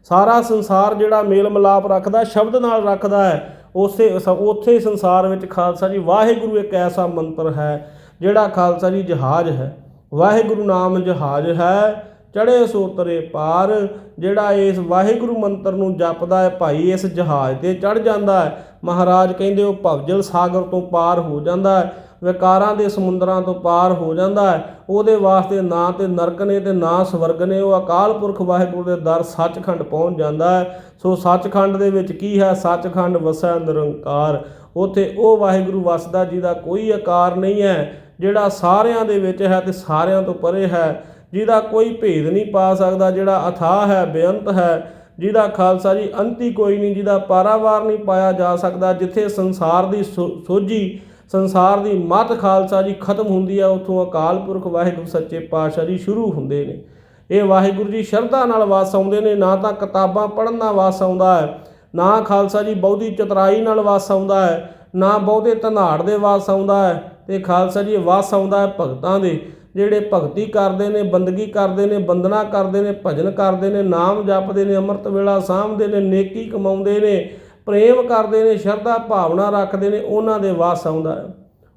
ਸਾਰਾ ਸੰਸਾਰ ਜਿਹੜਾ ਮੇਲ ਮਿਲਾਪ ਰੱਖਦਾ, ਸ਼ਬਦ ਨਾਲ ਰੱਖਦਾ ਹੈ, ਉਸੇ ਸ- ਉੱਥੇ ਸੰਸਾਰ ਵਿੱਚ ਖਾਲਸਾ ਜੀ, ਵਾਹਿਗੁਰੂ ਇੱਕ ਐਸਾ ਮੰਤਰ ਹੈ, ਜਿਹੜਾ ਖਾਲਸਾ ਜੀ ਜਹਾਜ਼ ਹੈ। ਵਾਹਿਗੁਰੂ ਨਾਮ ਜਹਾਜ਼ ਹੈ ਚੜੇ ਸੋਤਰੇ ਪਾਰ, ਜਿਹੜਾ ਇਸ ਵਾਹਿਗੁਰੂ ਮੰਤਰ ਨੂੰ ਜਪਦਾ ਹੈ, ਭਾਈ ਇਸ ਜਹਾਜ਼ ਤੇ ਚੜ ਜਾਂਦਾ ਹੈ। ਮਹਾਰਾਜ ਕਹਿੰਦੇ ਉਹ ਭਵਜਲ ਸਾਗਰ ਤੋਂ ਪਾਰ ਹੋ ਜਾਂਦਾ ਹੈ। ਵਿਕਾਰਾਂ ਦੇ ਸਮੁੰਦਰਾਂ ਤੋਂ ਪਾਰ ਹੋ ਜਾਂਦਾ ਹੈ। ਉਹਦੇ ਵਾਸਤੇ ਨਾ ਤੇ ਨਰਕ ਨੇ ਤੇ ਨਾ ਸਵਰਗ ਨੇ ਉਹ ਅਕਾਲ ਪੁਰਖ ਵਾਹਿਗੁਰੂ ਦੇ ਦਰ ਸੱਚਖੰਡ ਪਹੁੰਚ ਜਾਂਦਾ ਹੈ। ਸੋ ਸੱਚਖੰਡ ਦੇ ਵਿੱਚ ਕੀ ਹੈ? ਸੱਚਖੰਡ ਵਸੈ ਨਿਰੰਕਾਰ। ਉਥੇ ਉਹ ਵਾਹਿਗੁਰੂ ਵਸਦਾ ਜਿਹਦਾ ਕੋਈ ਆਕਾਰ ਨਹੀਂ ਹੈ, ਜਿਹੜਾ ਸਾਰਿਆਂ ਦੇ ਵਿੱਚ ਹੈ ਤੇ ਸਾਰਿਆਂ ਤੋਂ ਪਰੇ ਹੈ। ਜਿਹਦਾ ਕੋਈ ਭੇਦ ਨਹੀਂ ਪਾ ਸਕਦਾ, ਜਿਹੜਾ ਅਥਾਹ ਹੈ, ਬੇਅੰਤ ਹੈ। ਜਿਹਦਾ ਖਾਲਸਾ ਜੀ ਅੰਤੀ ਕੋਈ ਨਹੀਂ, ਜਿਹਦਾ ਪਾਰਾਵਾਰ ਨਹੀਂ ਪਾਇਆ ਜਾ ਸਕਦਾ, ਜਿੱਥੇ ਸੰਸਾਰ ਦੀ ਸੋ- ਸੋਝੀ ਸੰਸਾਰ ਦੀ ਮਤ ਖਾਲਸਾ ਜੀ ਖਤਮ ਹੁੰਦੀ ਹੈ ਉੱਥੋਂ ਅਕਾਲ ਪੁਰਖ ਵਾਹਿਗੁਰੂ ਸੱਚੇ ਪਾਤਸ਼ਾਹ ਜੀ ਸ਼ੁਰੂ ਹੁੰਦੇ ਨੇ। ਇਹ ਵਾਹਿਗੁਰੂ ਜੀ ਸ਼ਰਧਾ ਨਾਲ ਵਾਸ ਆਉਂਦੇ ਨੇ, ਨਾ ਤਾਂ ਕਿਤਾਬਾਂ ਪੜ੍ਹਨ ਨਾਲ ਵਾਸ ਆਉਂਦਾ ਹੈ, ਨਾ ਖਾਲਸਾ ਜੀ ਬਹੁਤੀ ਚਤਰਾਈ ਨਾਲ ਵਾਸ ਆਉਂਦਾ ਹੈ, ਨਾ ਬਹੁਤੇ ਧਨਾੜ ਦੇ ਵਾਸ ਆਉਂਦਾ ਹੈ ਤੇ ਖਾਲਸਾ ਜੀ ਵਾਸ ਆਉਂਦਾ ਹੈ ਭਗਤਾਂ ਦੇ, ਜਿਹੜੇ ਭਗਤੀ ਕਰਦੇ ਨੇ, ਬੰਦਗੀ ਕਰਦੇ ਨੇ ਬੰਦਨਾ ਕਰਦੇ ਨੇ, ਭਜਨ ਕਰਦੇ ਨੇ, ਨਾਮ ਜਪਦੇ ਨੇ, ਅੰਮ੍ਰਿਤ ਵੇਲਾ ਸਾਂਭਦੇ ਨੇ, ਨੇਕੀ ਕਮਾਉਂਦੇ ਨੇ ਪ੍ਰੇਮ ਕਰਦੇ ਨੇ, ਸ਼ਰਧਾ ਭਾਵਨਾ ਰੱਖਦੇ ਨੇ, ਉਹਨਾਂ ਦੇ ਵਾਸ ਆਉਂਦਾ ਹੈ।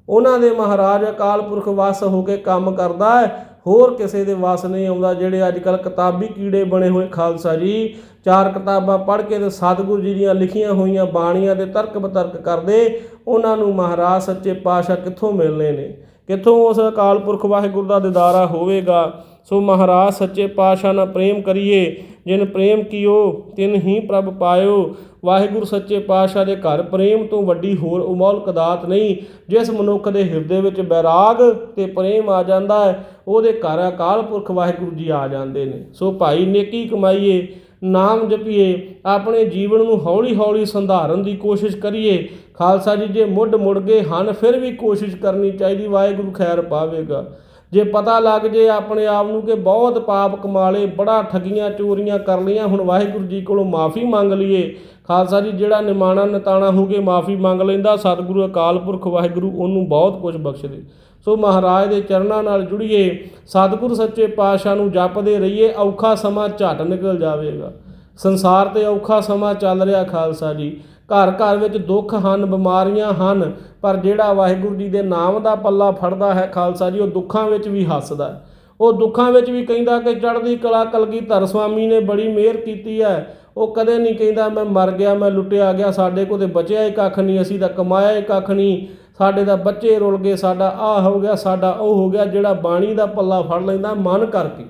ਉਹਨਾਂ ਦੇ ਮਹਾਰਾਜ ਅਕਾਲ ਪੁਰਖ ਵਸ ਹੋ ਕੇ ਕੰਮ ਕਰਦਾ ਹੈ। ਹੋਰ ਕਿਸੇ ਦੇ ਵਸ ਨਹੀਂ ਆਉਂਦਾ, ਜਿਹੜੇ ਅੱਜ ਕੱਲ ਕਿਤਾਬੀ ਕੀੜੇ ਬਣੇ ਹੋਏ ਖਾਲਸਾ ਜੀ। ਚਾਰ ਕਿਤਾਬਾਂ ਪੜ੍ਹ ਕੇ ਤੇ ਸਤਿਗੁਰੂ ਜੀ ਦੀਆਂ ਲਿਖੀਆਂ ਹੋਈਆਂ ਬਾਣੀਆਂ ਦੇ ਤਰਕ ਬਤਰਕ ਕਰਦੇ, ਉਹਨਾਂ ਨੂੰ ਮਹਾਰਾਜ ਸੱਚੇ ਪਾਤਸ਼ਾਹ ਕਿੱਥੋਂ ਮਿਲਨੇ ਨੇ? ਕਿੱਥੋਂ ਉਸ ਅਕਾਲ ਪੁਰਖ ਵਾਹਿਗੁਰੂ ਦਾ ਦਿਦਾਰਾ ਹੋਵੇਗਾ? ਸੋ ਮਹਾਰਾਜ, ਸੱਚੇ ਪਾਤਸ਼ਾਹ ਨਾਲ ਪ੍ਰੇਮ ਕਰੀਏ। ਜਿਨ ਪ੍ਰੇਮ ਕੀਓ, ਤਿਨ ਹੀ ਪ੍ਰਭ ਪਾਇਓ। ਵਾਹਿਗੁਰੂ ਸੱਚੇ ਪਾਤਸ਼ਾਹ ਦੇ ਘਰ ਪ੍ਰੇਮ ਤੋਂ ਵੱਡੀ ਹੋਰ ਉਮੌਲਕ ਕਦਾਤ ਨਹੀਂ। ਜਿਸ ਮਨੁੱਖ ਦੇ ਹਿਰਦੇ ਵਿੱਚ ਬੈਰਾਗ ਤੇ ਪ੍ਰੇਮ ਆ ਜਾਂਦਾ ਹੈ, ਉਹਦੇ ਘਰ ਅਕਾਲ ਪੁਰਖ ਵਾਹਿਗੁਰੂ ਜੀ ਆ ਜਾਂਦੇ ਨੇ। ਸੋ ਭਾਈ, ਨੇਕੀ ਕਮਾਈਏ, ਨਾਮ ਜਪੀਏ, ਆਪਣੇ ਜੀਵਨ ਨੂੰ ਹੌਲੀ-ਹੌਲੀ ਸੰਧਾਰਨ ਦੀ ਕੋਸ਼ਿਸ਼ ਕਰੀਏ। ਖਾਲਸਾ ਜੀ, ਜੇ ਮੁੱਢ ਮੁੜ ਗਏ ਹਨ, ਫਿਰ ਵੀ ਕੋਸ਼ਿਸ਼ ਕਰਨੀ ਚਾਹੀਦੀ, ਵਾਹਿਗੁਰੂ ਖੈਰ ਪਾਵੇਗਾ। ਜੇ ਪਤਾ ਲੱਗ ਜੇ ਆਪਣੇ ਆਪ ਨੂੰ ਕਿ ਬਹੁਤ ਪਾਪ ਕਮਾ ਲਏ ਬੜਾ ਠੱਗੀਆਂ, ਚੋਰੀਆਂ ਕਰ ਲਈਆਂ, ਹੁਣ ਵਾਹਿਗੁਰੂ ਜੀ ਕੋਲੋਂ ਮਾਫੀ ਮੰਗ ਲਈਏ। ਖਾਲਸਾ ਜੀ, ਜਿਹੜਾ ਨਿਮਾਣਾ ਨਤਾਣਾ ਹੋ ਕੇ ਮਾਫੀ ਮੰਗ ਲੈਂਦਾ। ਸਤਿਗੁਰੂ ਅਕਾਲ ਪੁਰਖ ਵਾਹਿਗੁਰੂ ਉਹਨੂੰ ਬਹੁਤ ਕੁਝ ਬਖਸ਼ਦੇ। ਸੋ ਮਹਾਰਾਜ ਦੇ ਚਰਨਾਂ ਨਾਲ ਜੁੜੀਏ। ਸਤਿਗੁਰ ਸੱਚੇ ਪਾਤਸ਼ਾਹ ਨੂੰ ਜਪਦੇ ਰਹੀਏ। ਔਖਾ ਸਮਾਂ ਝਟ ਨਿਕਲ ਜਾਵੇਗਾ। ਸੰਸਾਰ ਤੇ ਔਖਾ ਸਮਾਂ ਚੱਲ ਰਿਹਾ ਖਾਲਸਾ ਜੀ। ਘਰ ਘਰ ਵਿੱਚ ਦੁੱਖ ਹਨ, ਬਿਮਾਰੀਆਂ ਹਨ, ਪਰ ਜਿਹੜਾ ਵਾਹਿਗੁਰੂ ਜੀ ਦੇ ਨਾਮ ਦਾ ਪੱਲਾ ਫੜਦਾ ਹੈ ਖਾਲਸਾ ਜੀ, ਉਹ ਦੁੱਖਾਂ ਵਿੱਚ ਵੀ ਹੱਸਦਾ ਹੈ। ਉਹ ਦੁੱਖਾਂ ਵਿੱਚ ਵੀ ਕਹਿੰਦਾ ਕਿ ਚੜ੍ਹਦੀ ਕਲਾ ਕਲਗੀਧਰ ਸੁਆਮੀ ਨੇ ਬੜੀ ਮਿਹਰ ਕੀਤੀ ਹੈ। ਉਹ ਕਦੇ ਨਹੀਂ ਕਹਿੰਦਾ ਮੈਂ ਮਰ ਗਿਆ, ਮੈਂ ਲੁੱਟਿਆ ਗਿਆ, ਸਾਡੇ ਕੋਲ ਤੇ ਬਚਿਆ ਹੀ ਕੱਖ ਨਹੀਂ, ਅਸੀਂ ਤਾਂ ਕਮਾਇਆ ਹੀ ਕੱਖ ਨਹੀਂ। ਸਾਡੇ ਦਾ ਬੱਚੇ ਰੁਲ ਗਏ, ਸਾਡਾ ਆਹ ਹੋ ਗਿਆ, ਸਾਡਾ ਉਹ ਹੋ ਗਿਆ, ਜਿਹੜਾ ਬਾਣੀ ਦਾ ਪੱਲਾ ਫੜ ਲੈਂਦਾ ਮਨ ਕਰਕੇ।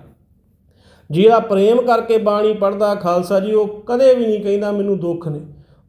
ਜਿਹੜਾ ਪ੍ਰੇਮ ਕਰਕੇ ਬਾਣੀ ਪੜਦਾ ਖਾਲਸਾ ਜੀ, ਉਹ ਕਦੇ ਵੀ ਨਹੀਂ ਕਹਿੰਦਾ ਮੈਨੂੰ ਦੁੱਖ ਨੇ।